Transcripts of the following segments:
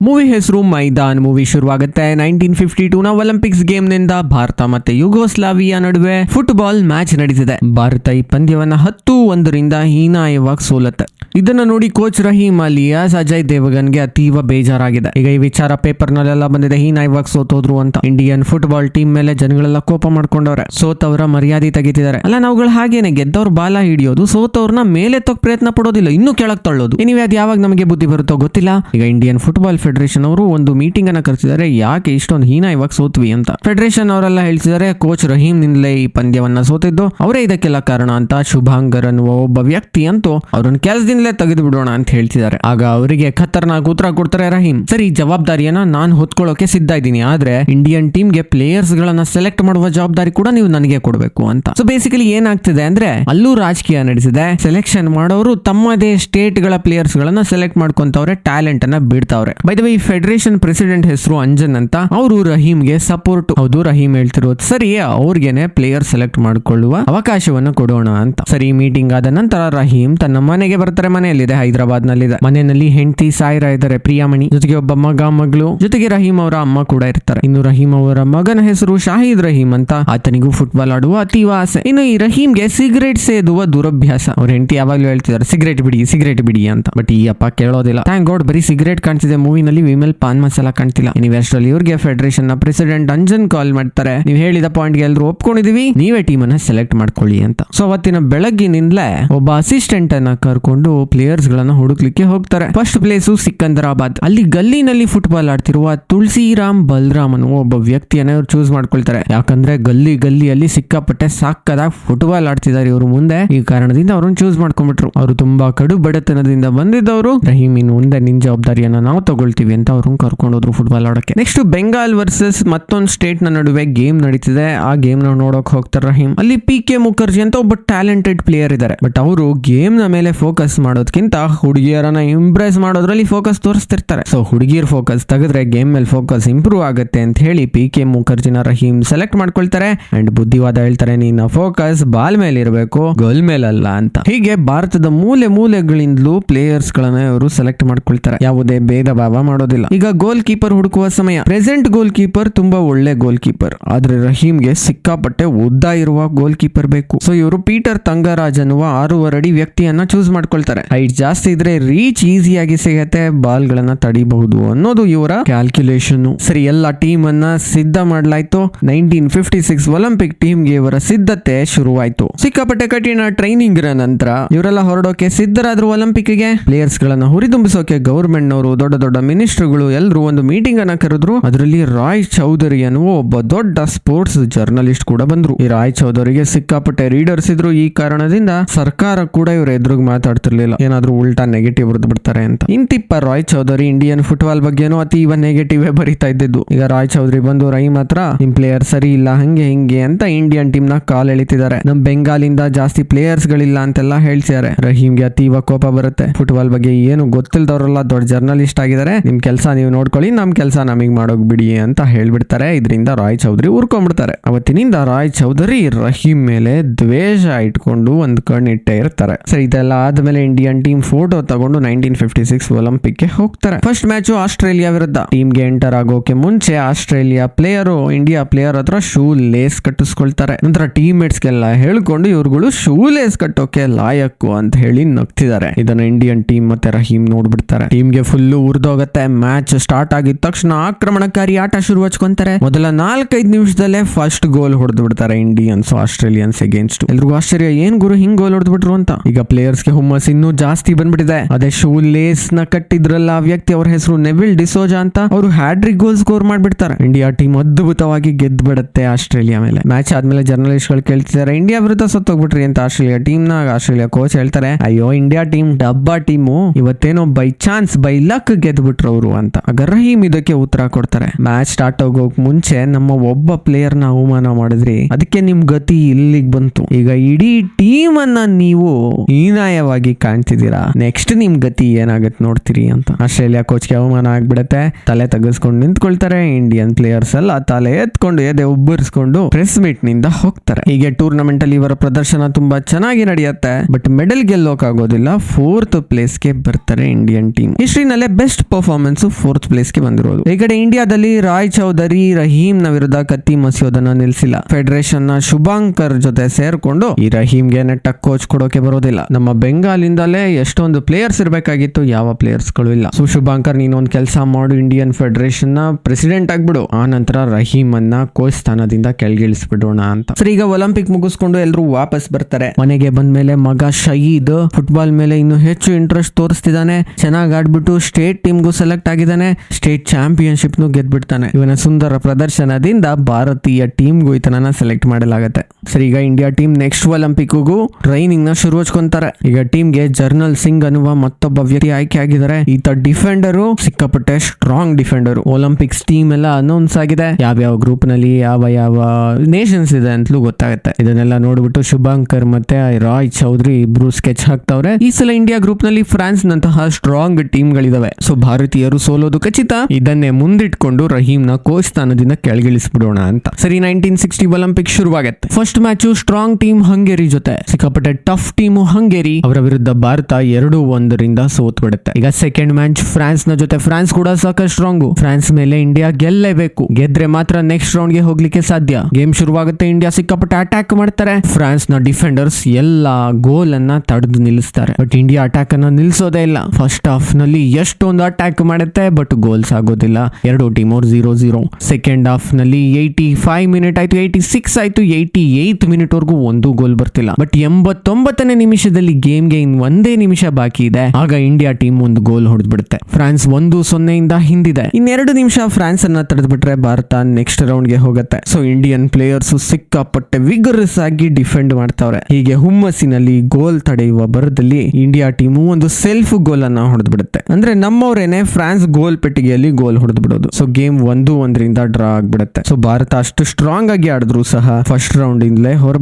Movie ಹೆಸರು Maidaan movie ಶುರುವಾಗುತ್ತೆ. Nineteen fifty two ನ ಒಲಿಂಪಿಕ್ಸ್ ಗೇಮ್ನಿಂದ ಭಾರತ ಮತ್ತೆ ಯುಗೋಸ್ಲಾವಿಯಾ ನಡುವೆ ಫುಟ್ಬಾಲ್ ಮ್ಯಾಚ್ ನಡೆದಿದೆ ಭಾರತ ಈ ಪಂದ್ಯವನ್ನ ಹತ್ತು ಒಂದರಿಂದ ಹೀನಾಯವಾಗಿ ಸೋಲುತ್ತೆ. ಇದನ್ನ ನೋಡಿ ಕೋಚ್ ರಹೀಮ್ ಅಲಿಯಾಸ್ ಅಜಯ್ ದೇವಗನ್ಗೆ ಅತೀವ ಬೇಜಾರಾಗಿದೆ. ಈಗ ಈ ವಿಚಾರ ಪೇಪರ್ ನಲ್ಲೆಲ್ಲ ಬಂದಿದೆ ಹೀನಾಯವಾಗಿ ಸೋತೋದ್ರು ಅಂತ. ಇಂಡಿಯನ್ ಫುಟ್ಬಾಲ್ ಟೀಮ್ ಮೇಲೆ ಜನಗಳೆಲ್ಲ ಕೋಪ ಮಾಡ್ಕೊಂಡವ್ರೆ. ಸೋತವರ ಮರ್ಯಾದೆ ತೆಗಿತಿದ್ದಾರೆ. ಅಲ್ಲ, ನಾವುಗಳು ಹಾಗೇನೆ. ಗೆದ್ದವ್ರ ಬಾಲ ಹಿಡಿಯೋದು ಸೋತವ್ರನ್ನ ಮೇಲೆ ತಕ್ಕ ಪ್ರಯತ್ನ ಪಡೋದಿಲ್ಲ. ಇನ್ನು ಕೆಳಗೆ ತಳ್ಳೋದು. ನೀವು ಅದು ಯಾವಾಗ ನಮಗೆ ಬುದ್ಧಿ ಬರುತ್ತೋ ಗೊತ್ತಿಲ್ಲ. ಈಗ ಇಂಡಿಯನ್ ಫುಟ್ಬಾಲ್ ಫೆಡರೇಷನ್ ಅವರು ಒಂದು ಮೀಟಿಂಗ್ ಅನ್ನ ಕರೆಸಿದ್ದಾರೆ. ಯಾಕೆ ಇಷ್ಟೊಂದು ಹೀನಾಯವಾಗಿ ಸೋತ್ವಿ ಅಂತ. ಫೆಡರೇಷನ್ ಅವರೆಲ್ಲ ಹೇಳ್ತಿದ್ದಾರೆ, ಕೋಚ್ ರಹೀಮ್ ನಿಂದಲೇ ಈ ಪಂದ್ಯವನ್ನ ಸೋತಿದ್ದು. ಅವರೇ ಇದಕ್ಕೆಲ್ಲ ಕಾರಣ ಅಂತ. ಶುಭಾಂಗರ್ ಅನ್ನುವ ಒಬ್ಬ ವ್ಯಕ್ತಿ ಅಂತೂ ಅವ್ರನ್ನ ತೆಗೆದು ಬಿಡೋಣ ಅಂತ ಹೇಳ್ತಿದ್ದಾರೆ. ಆಗ ಅವರಿಗೆ ಖತರ್ನಾಕ್ ಉತ್ತರ ಕೊಡ್ತಾರೆ ರಹೀಮ್ ಸರಿ ಜವಾಬ್ದಾರಿಯನ್ನ ನಾನು ಹೊತ್ಕೊಳ್ಳೋಕೆ ಸಿದ್ಧ ಇದ್ದೀನಿ. ಆದ್ರೆ ಇಂಡಿಯನ್ ಟೀಮ್ಗೆ ಪ್ಲೇಯರ್ಸ್ ಗಳನ್ನ ಸೆಲೆಕ್ಟ್ ಮಾಡುವ ಜವಾಬ್ದಾರಿ ಕೂಡ ನೀವು ನನಗೆ ಕೊಡಬೇಕು ಅಂತ. ಸೊ ಬೇಸಿಕಲಿ ಏನಾಗ್ತಿದೆ ಅಂದ್ರೆ ಅಲ್ಲೂ ರಾಜಕೀಯ ನಡೆಸಿದೆ. ಸೆಲೆಕ್ಷನ್ ಮಾಡೋರು ತಮ್ಮದೇ ಸ್ಟೇಟ್ಗಳ ಪ್ಲೇಯರ್ಸ್ ಗಳನ್ನ ಸೆಲೆಕ್ಟ್ ಮಾಡ್ಕೊಂತವ್ರೆ ಟ್ಯಾಲೆಂಟ್ ಅನ್ನ ಬಿಡ್ತಾವ್ರೆ. ಬೈ ದ ಈ ಫೆಡರೇಷನ್ ಪ್ರೆಸಿಡೆಂಟ್ ಹೆಸರು ಅಂಜನ್ ಅಂತ, ಅವರು ರಹೀಮ್ಗೆ ಸಪೋರ್ಟ್ ಹೌದು, ರಹೀಮ್ ಹೇಳ್ತಿರೋದು ಸರಿ, ಅವ್ರಿಗೆನೆ ಪ್ಲೇಯರ್ ಸೆಲೆಕ್ಟ್ ಮಾಡ್ಕೊಳ್ಳುವ ಅವಕಾಶವನ್ನ ಕೊಡೋಣ ಅಂತ. ಸರಿ ಮೀಟಿಂಗ್ ಆದ ನಂತರ ರಹೀಮ್ ತನ್ನ ಮನೆಗೆ ಬರ್ತಾರೆ. ಮನೆಯಲ್ಲಿದೆ ಹೈದರಾಬಾದ್ ನಲ್ಲಿದೆ ಮನೆಯಲ್ಲಿ ಹೆಂಡತಿ ಸಾಯಿರಾ ಇದ್ದಾರೆ, ಪ್ರಿಯಾಮಣಿ. ಜೊತೆಗೆ ಒಬ್ಬ ಮಗ, ಮಗಳು. ಜೊತೆಗೆ ರಹೀಮ್ ಅವರ ಅಮ್ಮ ಕೂಡ ಇರ್ತಾರೆ. ಇನ್ನು ರಹೀಮ್ ಅವರ ಮಗನ ಹೆಸರು ಶಾಹಿದ್ ರಹೀಮ್ ಅಂತ ಆತನಿಗೂ ಫುಟ್ಬಾಲ್ ಆಡುವ ಅತೀವ ಆಸೆ. ಇನ್ನು ಈ ರಹೀಮ್ಗೆ ಸಿಗರೇಟ್ ಸೇದುವ ದುರಭ್ಯಾಸ. ಅವ್ರ ಹೆಂಡತಿ ಯಾವಾಗ್ಲೂ ಹೇಳ್ತಿದ್ದಾರೆ, ಸಿಗರೇಟ್ ಬಿಡಿ ಸಿಗರೇಟ್ ಬಿಡಿ ಅಂತ. ಬಟ್ ಈ ಅಪ್ಪ ಕೇಳೋದಿಲ್ಲ. ಥ್ಯಾಂಕ್ ಗಾಡ್ ಬರೀ ಸಿಗರೇಟ್ ಕಾಣ್ತಿದೆ. ಮೂವಿನಲ್ಲಿ ವಿಮೆಲ್ ಪಾನ್ ಮಸಾಲ ಕಾಣ್ತಿಲ್ಲ. ನೀವು ಅಷ್ಟರಲ್ಲಿ ಇವ್ರಿಗೆ ಫೆಡರೇಷನ್ನ ಪ್ರೆಸಿಡೆಂಟ್ ಅಂಜನ್ ಕಾಲ್ ಮಾಡ್ತಾರೆ. ನೀವು ಹೇಳಿದ ಪಾಯಿಂಟ್ಗೆ ಎಲ್ಲರೂ ಒಪ್ಕೊಂಡಿದೀವಿ. ನೀವೇ ಟೀಮ್ ಅನ್ನ ಸೆಲೆಕ್ಟ್ ಮಾಡ್ಕೊಳ್ಳಿ ಅಂತ. ಸೊ ಅವತ್ತಿನ ಬೆಳಗ್ಗಿನಿಂದಲೇ ಒಬ್ಬ ಅಸಿಸ್ಟೆಂಟ್ ಅನ್ನ ಕರ್ಕೊಂಡು ಪ್ಲೇಯರ್ಸ್ ಗಳನ್ನ ಹುಡುಕ್ಲಿಕ್ಕೆ ಹೋಗ್ತಾರೆ. First place Secunderabad. ಅಲ್ಲಿ ಗಲ್ಲಿನಲ್ಲಿ ಫುಟ್ಬಾಲ್ ಆಡ್ತಿರುವ ತುಳಸಿರಾಮ್ ಬಲರಾಮ್ ಅನ್ನುವ ಒಬ್ಬ ವ್ಯಕ್ತಿಯನ್ನ ಇವ್ರು ಚೂಸ್ ಮಾಡ್ಕೊಳ್ತಾರೆ. ಯಾಕಂದ್ರೆ ಗಲ್ಲಿ ಗಲ್ಲಿಯಲ್ಲಿ ಸಿಕ್ಕಾಪಟ್ಟೆ ಸಾಕದಾಗ ಫುಟ್ಬಾಲ್ ಆಡ್ತಿದ್ದಾರೆ ಇವರು ಮುಂದೆ. ಈ ಕಾರಣದಿಂದ ಅವ್ರನ್ನ ಚೂಸ್ ಮಾಡ್ಕೊಂಡ್ಬಿಟ್ರು. ಅವರು ತುಂಬಾ ಕಡು ಬಡತನದಿಂದ ಬಂದಿದ್ದವರು. ರಹೀಮ್ ಇನ್ನು ಮುಂದೆ ನಿನ್ ಜವಾಬ್ದಾರಿಯನ್ನ ನಾವು ತಗೊಳ್ತೀವಿ ಅಂತ ಅವ್ರನ್ನ ಕರ್ಕೊಂಡು ಹೋದ್ರು ಫುಟ್ಬಾಲ್ ಆಡಕ್ಕೆ ನೆಕ್ಸ್ಟ್ ಬೆಂಗಾಲ್ ವರ್ಸಸ್ ಮತ್ತೊಂದು ಸ್ಟೇಟ್ನ ನಡುವೆ ಗೇಮ್ ನಡೀತಿದೆ. ಆ ಗೇಮ್ನ ನೋಡೋಕೆ ಹೋಗ್ತಾರೆ ರಹೀಮ್. ಅಲ್ಲಿ ಪಿ ಕೆ ಮುಖರ್ಜಿ ಅಂತ ಒಬ್ಬ ಟ್ಯಾಲೆಂಟೆಡ್ ಪ್ಲೇಯರ್ ಇದ್ದಾರೆ. ಬಟ್ ಅವರು ಗೇಮ್ನ ಮೇಲೆ ಫೋಕಸ್ ಮಾಡೋದಕ್ಕಿಂತ ಹುಡುಗಿಯರನ್ನ ಇಂಪ್ರೆಸ್ ಮಾಡೋದ್ರಲ್ಲಿ ಫೋಕಸ್ ತೋರಿಸ್ತಿರ್ತಾರೆ. ಸೊ ಹುಡುಗಿಯರ್ ಫೋಕಸ್ ತೆಗೆದ್ರೆ ಗೇಮ್ ಮೇಲೆ ಫೋಕಸ್ ಇಂಪ್ರೂವ್ ಆಗುತ್ತೆ ಅಂತ ಹೇಳಿ ಪಿ ಕೆ ಮುಖರ್ಜಿನ ರಹೀಮ್ ಸೆಲೆಕ್ಟ್ ಮಾಡ್ಕೊಳ್ತಾರೆ. ಅಂಡ್ ಬುದ್ಧಿವಾದ ಹೇಳ್ತಾರೆ ನಿನ್ನ ಫೋಕಸ್ ಬಾಲ್ ಮೇಲೆ ಇರಬೇಕು ಗೋಲ್ ಮೇಲಲ್ಲ ಅಂತ. ಹೀಗೆ ಭಾರತದ ಮೂಲೆ ಮೂಲೆಗಳಿಂದಲೂ ಪ್ಲೇಯರ್ಸ್ ಗಳನ್ನ ಇವರು ಸೆಲೆಕ್ಟ್ ಮಾಡ್ಕೊಳ್ತಾರೆ. ಯಾವುದೇ ಭೇದ ಭಾವ ಮಾಡೋದಿಲ್ಲ. ಈಗ ಗೋಲ್ ಕೀಪರ್ ಹುಡುಕುವ ಸಮಯ. ಪ್ರೆಸೆಂಟ್ ಗೋಲ್ ಕೀಪರ್ ತುಂಬಾ ಒಳ್ಳೆ ಗೋಲ್ ಕೀಪರ್ ಆದ್ರೆ ರಹೀಮ್ಗೆ ಸಿಕ್ಕಾಪಟ್ಟೆ ಉದ್ದ ಇರುವ ಗೋಲ್ ಕೀಪರ್ ಬೇಕು. ಸೊ ಇವರು ಪೀಟರ್ ತಂಗರಾಜ್ ಅನ್ನುವ ಆರೂವರೆ ಅಡಿ ವ್ಯಕ್ತಿಯನ್ನ ಚೂಸ್ ಮಾಡ್ಕೊಳ್ತಾರೆ. ಹೈಟ್ ಜಾಸ್ತಿ ಇದ್ರೆ ರೀಚ್ ಈಸಿಯಾಗಿ ಸಿಗತ್ತೆ ಬಾಲ್ ಗಳನ್ನ ತಡಿಬಹುದು ಅನ್ನೋದು ಇವರ ಕ್ಯಾಲ್ಕುಲೇಷನ್ ಸರಿ, ಎಲ್ಲ ಟೀಮ್ ಅನ್ನ ಸಿದ್ಧ ಮಾಡಲಾಯ್ತು. ನೈನ್ಟೀನ್ ಫಿಫ್ಟಿ ಸಿಕ್ಸ್ ಒಲಿಂಪಿಕ್ ಟೀಮ್ಗೆ ಇವರ ಸಿದ್ಧತೆ ಶುರುವಾಯ್ತು. ಸಿಕ್ಕಾಪಟ್ಟೆ ಕಠಿಣ ಟ್ರೈನಿಂಗ್ ನಂತರ ಇವರೆಲ್ಲ ಹೊರಡೋಕೆ ಸಿದ್ಧರಾದ್ರು ಒಲಿಂಪಿಕ್ಗೆ ಪ್ಲೇಯರ್ಸ್ ಗಳನ್ನ ಹುರಿದುಂಬಿಸೋಕೆ ಗೌರ್ಮೆಂಟ್ ನವರು ದೊಡ್ಡ ದೊಡ್ಡ ಮಿನಿಸ್ಟರ್ಗಳು ಎಲ್ಲರೂ ಒಂದು ಮೀಟಿಂಗ್ ಅನ್ನ ಕರೆದ್ರು. ಅದರಲ್ಲಿ ರಾಯ್ ಚೌಧರಿ ಅನ್ನುವ ಒಬ್ಬ ದೊಡ್ಡ ಸ್ಪೋರ್ಟ್ಸ್ ಜರ್ನಲಿಸ್ಟ್ ಕೂಡ ಬಂದ್ರು. ಈ ರಾಯ್ ಚೌಧರಿಗೆ ಸಿಕ್ಕಾಪಟ್ಟೆ ರೀಡರ್ಸ್ ಇದ್ರು. ಈ ಕಾರಣದಿಂದ ಸರ್ಕಾರ ಕೂಡ ಇವರ ಎದುರುಗ್ ಮಾತಾಡ್ತಿರ್ಲಿಲ್ಲ. ಏನಾದ್ರೂ ಉಲ್ಟಾ ನೆಗೆಟಿವ್ ಬರೆದು ಬಿಡ್ತಾರೆ ಅಂತ. ಇಂತಿಪ್ಪ ರಾಯ್ ಚೌಧರಿ ಇಂಡಿಯನ್ ಫುಟ್ಬಾಲ್ ಬಗ್ಗೆನೂ ಅತೀವ ನೆಗೆಟಿವ್ ಬರೀತಾ ಇದ್ದಿದ್ದು. ಈಗ ರಾಯ್ ಚೌಧರಿ ಬಂದು ರೈ ಮಾತ್ರ, ನಿಮ್ ಪ್ಲೇಯರ್ ಸರಿ ಇಲ್ಲ, ಹಂಗೆ, ಹಿಂಗೆ ಅಂತ ಇಂಡಿಯನ್ ಟೀಮ್ನ ಕಾಲ್ ಎಳಿತಿದ್ದಾರೆ. ನಮ್ ಬೆಂಗಾಲಿಂದ ಜಾಸ್ತಿ ಪ್ಲೇಯರ್ಸ್ ಗಳಿಲ್ಲ ಅಂತೆಲ್ಲ ಹೇಳ್ತಿದ್ದಾರೆ ರಹೀಮ್ಗೆ ಅತೀವ ಕೋಪ ಬರುತ್ತೆ. ಫುಟ್ಬಾಲ್ ಬಗ್ಗೆ ಏನು ಗೊತ್ತಿಲ್ದವರೆಲ್ಲ, ದೊಡ್ಡ ಜರ್ನಲಿಸ್ಟ್ ಆಗಿದ್ದಾರೆ. ನಿಮ್ ಕೆಲಸ ನೀವು ನೋಡ್ಕೊಳ್ಳಿ, ನಮ್ ಕೆಲಸ ನಮಗ್ ಮಾಡೋಗ್ ಬಿಡಿ ಅಂತ ಹೇಳ್ಬಿಡ್ತಾರೆ. ಇದರಿಂದ ರಾಯ್ ಚೌಧರಿ ಉರ್ಕೊಂಡ್ಬಿಡ್ತಾರೆ ಅವತ್ತಿನಿಂದ ರಾಯ್ ಚೌಧರಿ ರಹೀಮ್ ಮೇಲೆ ದ್ವೇಷ ಇಟ್ಕೊಂಡು ಒಂದ್ ಕಣ್ಣಿಟ್ಟೆ ಇರ್ತಾರೆ. ಸರಿ, ಇದೆಲ್ಲ ಆದ್ಮೇಲೆ ಇಂಡಿಯನ್ ಟೀಮ್ ಫೋಟೋ ತಗೊಂಡು ನೈನ್ಟೀನ್ ಫಿಫ್ಟಿ ಸಿಕ್ಸ್ ಒಲಿಂಪಿಕ್ಗೆ ಹೋಗ್ತಾರೆ. ಫಸ್ಟ್ ಮ್ಯಾಚ್ ಆಸ್ಟ್ರೇಲಿಯಾ ವಿರುದ್ಧ. ಟೀಮ್ಗೆ ಎಂಟರ್ ಆಗೋಕೆ ಮುಂಚೆ ಆಸ್ಟ್ರೇಲಿಯಾ ಪ್ಲೇಯರು ಇಂಡಿಯಾ ಪ್ಲೇಯರ್ ಹತ್ರ ಶೂ ಲೇಸ್ ಕಟ್ಟಿಸ್ಕೊಳ್ತಾರೆ. ನಂತರ ಟೀಮ್ ಮೇಟ್ಸ್ಗೆಲ್ಲ ಹೇಳ್ಕೊಂಡು ಇವ್ರುಗಳು ಶೂ ಲೇಸ್ ಕಟ್ಟೋಕೆ ಲಾಯಕ್ಕು ಅಂತ ಹೇಳಿ ನಗ್ತಿದ್ದಾರೆ. ಇದನ್ನ ಇಂಡಿಯನ್ ಟೀಮ್ ಮತ್ತೆ ರಹೀಮ್ ನೋಡ್ಬಿಡ್ತಾರೆ. ಟೀಮ್ಗೆ ಫುಲ್ ಉರ್ದೋಗತ್ತೆ. ಮ್ಯಾಚ್ ಸ್ಟಾರ್ಟ್ ಆಗಿದ ತಕ್ಷಣ ಆಕ್ರಮಣಕಾರಿ ಆಟ ಶುರು ಹಚ್ಕೊಂತಾರೆ. ಮೊದಲ ನಾಲ್ಕೈದು ನಿಮಿಷದಲ್ಲೇ ಫಸ್ಟ್ ಗೋಲ್ ಹೊಡೆದು ಬಿಡ್ತಾರೆ ಇಂಡಿಯನ್ಸ್ ಆಸ್ಟ್ರೇಲಿಯನ್ಸ್ ಅಗೇನ್ಸ್ಟ್ ಎಲ್ರಿಗೂ ಆಶ್ಚರ್ಯ. ಏನ್ ಗುರು ಹಿಂಗ್ ಗೋಲ್ ಹೊಡೆದ್ಬಿಟ್ರು ಅಂತ? ಈಗ ಪ್ಲೇಯರ್ಸ್ಗೆ ಹುಮ್ಮಸ್ ಇನ್ನೂ ಜಾಸ್ತಿ ಬಂದ್ಬಿಟ್ಟಿದೆ. ಅದೇ ಶೂ ಲೇಸ್ನ ಕಟ್ಟಿದ್ರಲ್ಲ ವ್ಯಕ್ತಿ, ಅವ್ರ ಹೆಸರು ನೆವಿಲ್ ಡಿಸೋಜಾ ಅಂತ. ಅವರು ಹ್ಯಾಡ್ರಿಕ್ ಗೋಲ್ ಸ್ಕೋರ್ ಮಾಡ್ಬಿಡ್ತಾರೆ. ಇಂಡಿಯಾ ಟೀಮ್ ಅದ್ಭುತವಾಗಿ ಗೆದ್ದು ಬಿಡುತ್ತೆ ಆಸ್ಟ್ರೇಲಿಯಾ ಮೇಲೆ. ಮ್ಯಾಚ್ ಆದ್ಮೇಲೆ ಜರ್ನಲಿಸ್ಟ್ಗಳು ಕೇಳ್ತಿದ್ದಾರೆ, ಇಂಡಿಯಾ ವಿರುದ್ಧ ಸತ್ತೋಗ್ಬಿಟ್ರಿ ಅಂತ ಆಸ್ಟ್ರೇಲಿಯಾ ಟೀಮ್ನ ಆಸ್ಟ್ರೇಲಿಯಾ ಕೋಚ್ ಹೇಳ್ತಾರೆ. ಅಯ್ಯೋ, ಇಂಡಿಯಾ ಟೀಮ್ ಡಬ್ಬಾ ಟೀಮು ಇವತ್ತೇನೋ ಬೈ ಚಾನ್ಸ್ ಬೈ ಲಕ್ ಗೆದ್ಬಿಟ್ರು ಅವರು ಅಂತ. ರಹೀಮ್ ಇದಕ್ಕೆ ಉತ್ತರ ಕೊಡ್ತಾರೆ. ಮ್ಯಾಚ್ ಸ್ಟಾರ್ಟ್ ಆಗೋಕ್ ಮುಂಚೆ ನಮ್ಮ ಒಬ್ಬ ಪ್ಲೇಯರ್ನ ಅವಮಾನ ಮಾಡಿದ್ರಿ. ಅದಕ್ಕೆ ನಿಮ್ ಗತಿ ಇಲ್ಲಿಗೆ ಬಂತು. ಈಗ ಇಡೀ ಟೀಮ್ ಅನ್ನ ನೀವು ಹೀನಾಯವಾಗಿ ಕಾಣ್ತಿದ್ದೀರಾ? ನೆಕ್ಸ್ಟ್ ನಿಮ್ ಗತಿ ಏನಾಗುತ್ತೆ ನೋಡ್ತೀರಿ ಅಂತ. ಆಸ್ಟ್ರೇಲಿಯಾ ಕೋಚ್ಗೆ ಅವಮಾನ ಆಗ್ಬಿಡತ್ತೆ. ತಲೆ ತಗಸ್ಕೊಂಡು ನಿಂತ್ಕೊಳ್ತಾರೆ. ಇಂಡಿಯನ್ ಪ್ಲೇಯರ್ಸ್ ಎಲ್ಲ ತಲೆ ಎತ್ಕೊಂಡು ಎದೆ ಉಬ್ಬರಿಸ್ಕೊಂಡು ಪ್ರೆಸ್ ಮೀಟ್ನಿಂದ ಹೋಗ್ತಾರೆ. ಹೀಗೆ ಟೂರ್ನಮೆಂಟ್ ಅಲ್ಲಿ ಇವರ ಪ್ರದರ್ಶನ ತುಂಬಾ ಚೆನ್ನಾಗಿ ನಡೆಯುತ್ತೆ. But medal ಗೆಲ್ಲೋಕಾಗೋದಿಲ್ಲ. ಫೋರ್ತ್ ಪ್ಲೇಸ್ಗೆ ಬರ್ತಾರೆ ಇಂಡಿಯನ್ ಟೀಮ್ ಹಿಸ್ಟ್ರಿನಲ್ಲೇ ಬೆಸ್ಟ್ ಪರ್ಫಾರ್ಮೆನ್ಸ್ ಫೋರ್ತ್ ಪ್ಲೇಸ್ಗೆ ಬಂದಿರೋದು. ಈ ಕಡೆ ಇಂಡಿಯಾದಲ್ಲಿ ರಾಯ್ ಚೌಧರಿ ರಹೀಮ್ನ ವಿರುದ್ಧ ಕತ್ತಿ ಮಸಿಯೋದನ್ನ ನಿಲ್ಸಿಲ್ಲ ಫೆಡರೇಷನ್ನ ಶುಭಾಂಕರ್ ಜೊತೆ ಸೇರ್ಕೊಂಡು ಈ ರಹೀಂಗೆ ನೆಟ್ಟ ಕೋಚ್ ಕೊಡೋಕೆ ಬರೋದಿಲ್ಲ. ನಮ್ಮ ಬೆಂಗಾಲಿಂದಲೇ ಎಷ್ಟೊಂದು ಪ್ಲೇಯರ್ಸ್ ಇರಬೇಕಾಗಿತ್ತು, ಯಾವ ಪ್ಲೇಯರ್ಸ್ಗಳು ಇಲ್ಲ. ಸೊ ಶುಭಾಂಕರ್ ನೀನೊಂದು ಕೆಲಸ ಮಾಡು ಇಂಡಿಯನ್ ಫೆಡರೇಷನ್ನ ಪ್ರೆಸಿಡೆಂಟ್ ಆಗ್ಬಿಡು. ಆ ನಂತರ ರಹೀಮ್ ಅನ್ನ ಕೋಚ್ ಸ್ಥಾನದಿಂದ ಕೆಳಗಿಳಿಸ್ಬಿಡೋಣ ಅಂತ. ಸರಿ ಈಗ ಒಲಿಂಪಿಕ್ ಮುಗಿಸ್ಕೊಂಡು ಎಲ್ಲರೂ ವಾಪಸ್ ಬರ್ತಾರೆ. ಮನೆಗೆ ಬಂದ ಮೇಲೆ ಮಗ ಶಹೀದ್ ಫುಟ್ಬಾಲ್ ಮೇಲೆ ಇನ್ನು ಹೆಚ್ಚು ಇಂಟ್ರೆಸ್ಟ್ ತೋರಿಸ್ತಿದ್ದಾನೆ. ಚೆನ್ನಾಗಿ ಆಡ್ಬಿಟ್ಟು ಸ್ಟೇಟ್ ಟೀಮ್ಗೂ ಸೆಲೆಕ್ಟ್ ಆಗಿದ್ದಾನೆ. ಸ್ಟೇಟ್ ಚಾಂಪಿಯನ್ಶಿಪ್ ನು ಗೆದ್ಬಿಡ್ತಾನೆ. ಇವನ ಸುಂದರ ಪ್ರದರ್ಶನದಿಂದ ಭಾರತೀಯ ಟೀಮ್ಗೂ ಈತನನ್ನ ಸೆಲೆಕ್ಟ್ ಮಾಡಲಾಗುತ್ತೆ. ಸರಿ ಈಗ ಇಂಡಿಯಾ ಟೀಮ್ ನೆಕ್ಸ್ಟ್ ಒಲಿಂಪಿಕ್ಗೂ ಟ್ರೈನಿಂಗ್ನ ಶುರು ಹಚ್ಕೊಂತಾರೆ. ಈಗ ಟೀಮ್ಗೆ ಜರ್ನಲ್ ಸಿಂಗ್ ಅನ್ನುವ ಮತ್ತೊಬ್ಬ ವ್ಯಕ್ತಿ ಆಯ್ಕೆ ಆಗಿದ್ದಾರೆ. ಈತ ಡಿಫೆಂಡರು, ಸಿಕ್ಕಾಪಟ್ಟೆ ಸ್ಟ್ರಾಂಗ್ ಡಿಫೆಂಡರ್. ಒಲಿಂಪಿಕ್ಸ್ ಟೀಮ್ ಎಲ್ಲ ಅನೌನ್ಸ್ ಆಗಿದೆ. ಯಾವ ಯಾವ ಗ್ರೂಪ್ನಲ್ಲಿ ಯಾವ ಯಾವ ನೇಷನ್ಸ್ ಇದೆ ಅಂತಲೂ ಗೊತ್ತಾಗುತ್ತೆ. ಇದನ್ನೆಲ್ಲ ನೋಡ್ಬಿಟ್ಟು ಶುಭಾಂಕರ್ ಮತ್ತೆ ರಾಯ್ ಚೌಧರಿ ಇಬ್ರು ಸ್ಕೆಚ್ ಹಾಕ್ತವ್ರೆ. ಈ ಸಲ ಇಂಡಿಯಾ ಗ್ರೂಪ್ನಲ್ಲಿ ಫ್ರಾನ್ಸ್ ನಂತಹ ಸ್ಟ್ರಾಂಗ್ ಟೀಮ್ ಗಳಿದಾವೆ ಸೊ ಭಾರತೀಯರು ಸೋಲೋದು ಖಚಿತ. ಇದನ್ನೇ ಮುಂದಿಟ್ಕೊಂಡು ರಹೀಮ್ನ ಕೋಚ್ ಸ್ಥಾನದಿಂದ ಕೆಳಗಿಳಿಸ್ಬಿಡೋಣ ಅಂತ. ಸರಿ ನೈನ್ಟೀನ್ ಸಿಕ್ಸ್ಟಿ ಒಲಿಂಪಿಕ್ ಶುರುವಾಗುತ್ತೆ. First match strong team Hungary ಜೊತೆ. ಸಿಕ್ಕಾಪಟ್ಟೆ ಟಫ್ ಟೀಮ್ ಹಂಗೇರಿ ಅವರ ವಿರುದ್ಧ ಭಾರತ ಎರಡು ಒಂದರಿಂದ ಸೋತ್ ಬಿಡುತ್ತೆ ಈಗ ಸೆಕೆಂಡ್ ಮ್ಯಾಚ್ ಫ್ರಾನ್ಸ್ನ ಜೊತೆ. ಫ್ರಾನ್ಸ್ ಕೂಡ ಸಾಕಷ್ಟು ಸ್ಟ್ರಾಂಗ್ ಫ್ರಾನ್ಸ್ ಮೇಲೆ ಇಂಡಿಯಾ ಗೆಲ್ಲೇಬೇಕು. ಗೆದ್ರೆ ಮಾತ್ರ ನೆಕ್ಸ್ಟ್ ರೌಂಡ್ಗೆ ಹೋಗ್ಲಿಕ್ಕೆ ಸಾಧ್ಯ. ಗೇಮ್ ಶುರುವಾಗುತ್ತೆ. ಇಂಡಿಯಾ ಸಿಕ್ಕಾಪಟ್ಟೆ ಅಟ್ಯಾಕ್ ಮಾಡ್ತಾರೆ. ಫ್ರಾನ್ಸ್ನ ಡಿಫೆಂಡರ್ಸ್ ಎಲ್ಲ ಗೋಲ್ ಅನ್ನ ತಡೆದು ನಿಲ್ಲಿಸ್ತಾರೆ. ಬಟ್ ಇಂಡಿಯಾ ಅಟ್ಯಾಕ್ ಅನ್ನ ನಿಲ್ಸೋದೇ ಇಲ್ಲ. ಫಸ್ಟ್ ಹಾಫ್ನಲ್ಲಿ ಎಷ್ಟೊಂದು ಅಟ್ಯಾಕ್ ಮಾಡುತ್ತೆ ಬಟ್ ಗೋಲ್ಸ್ ಆಗೋದಿಲ್ಲ. ಎರಡು ಟೀಮ್ ಅವ್ರು ಜೀರೋ ಜೀರೋ ಸೆಕೆಂಡ್ ಹಾಫ್ನಲ್ಲಿ ಏಯ್ಟಿ ಫೈವ್ ಮಿನಿಟ್ ಆಯ್ತು ಏಯ್ಟಿ ಸಿಕ್ಸ್ ಆಯ್ತು ಏಯ್ಟಿ ಏಯ್ತ್ ಮಿನಿಟ್ ವರೆಗೂ ಒಂದು ಗೋಲ್ ಬರ್ತಿಲ್ಲ. ಬಟ್ ಎಂಬತ್ತೊಂಬತ್ತನೇ ನಿಮಿಷದಲ್ಲಿ ಗೇಮ್ಗೆ ಇನ್ ಒಂದೇ ನಿಮಿಷ ಬಾಕಿ ಇದೆ. ಆಗ ಇಂಡಿಯಾ ಟೀಮ್ ಒಂದು ಗೋಲ್ ಹೊಡೆದ್ಬಿಡುತ್ತೆ. ಫ್ರಾನ್ಸ್ ಒಂದು ಸೊನ್ನೆಯಿಂದ ಹಿಂದಿದೆ. ಇನ್ನೆರಡು ನಿಮಿಷ ಫ್ರಾನ್ಸ್ ಅನ್ನ ತಡೆದ್ಬಿಟ್ರೆ ಭಾರತ ನೆಕ್ಸ್ಟ್ ರೌಂಡ್ಗೆ ಹೋಗುತ್ತೆ. ಸೊ ಇಂಡಿಯನ್ ಪ್ಲೇಯರ್ಸ್ ಸಿಕ್ಕಾಪಟ್ಟೆ ವಿಗರಸ್ ಆಗಿ ಡಿಫೆಂಡ್ ಮಾಡ್ತಾವ್ರೆ. ಹೀಗೆ ಹುಮ್ಮಸ್ಸಿನಲ್ಲಿ ಗೋಲ್ ತಡೆಯುವ ಬರದಲ್ಲಿ ಇಂಡಿಯಾ ಟೀಮು ಒಂದು ಸೆಲ್ಫ್ ಗೋಲ್ ಅನ್ನ ಹೊಡೆದ್ಬಿಡುತ್ತೆ. ಅಂದ್ರೆ ನಮ್ಮವರೇನೆ ಫ್ರಾನ್ಸ್ ಗೋಲ್ ಪೆಟ್ಟಿಗೆಯಲ್ಲಿ ಗೋಲ್ ಹೊಡೆದು ಬಿಡೋದು ಸೊ ಗೇಮ್ ಒಂದು ಒಂದರಿಂದ ಡ್ರಾ ಆಗ್ಬಿಡುತ್ತೆ. ಸೊ ಭಾರತ ಅಷ್ಟು ಸ್ಟ್ರಾಂಗ್ ಆಗಿ ಆಡಿದ್ರು ಸಹ ಫಸ್ಟ್ ರೌಂಡ್ ಇಂದಲೇ ಹೊರ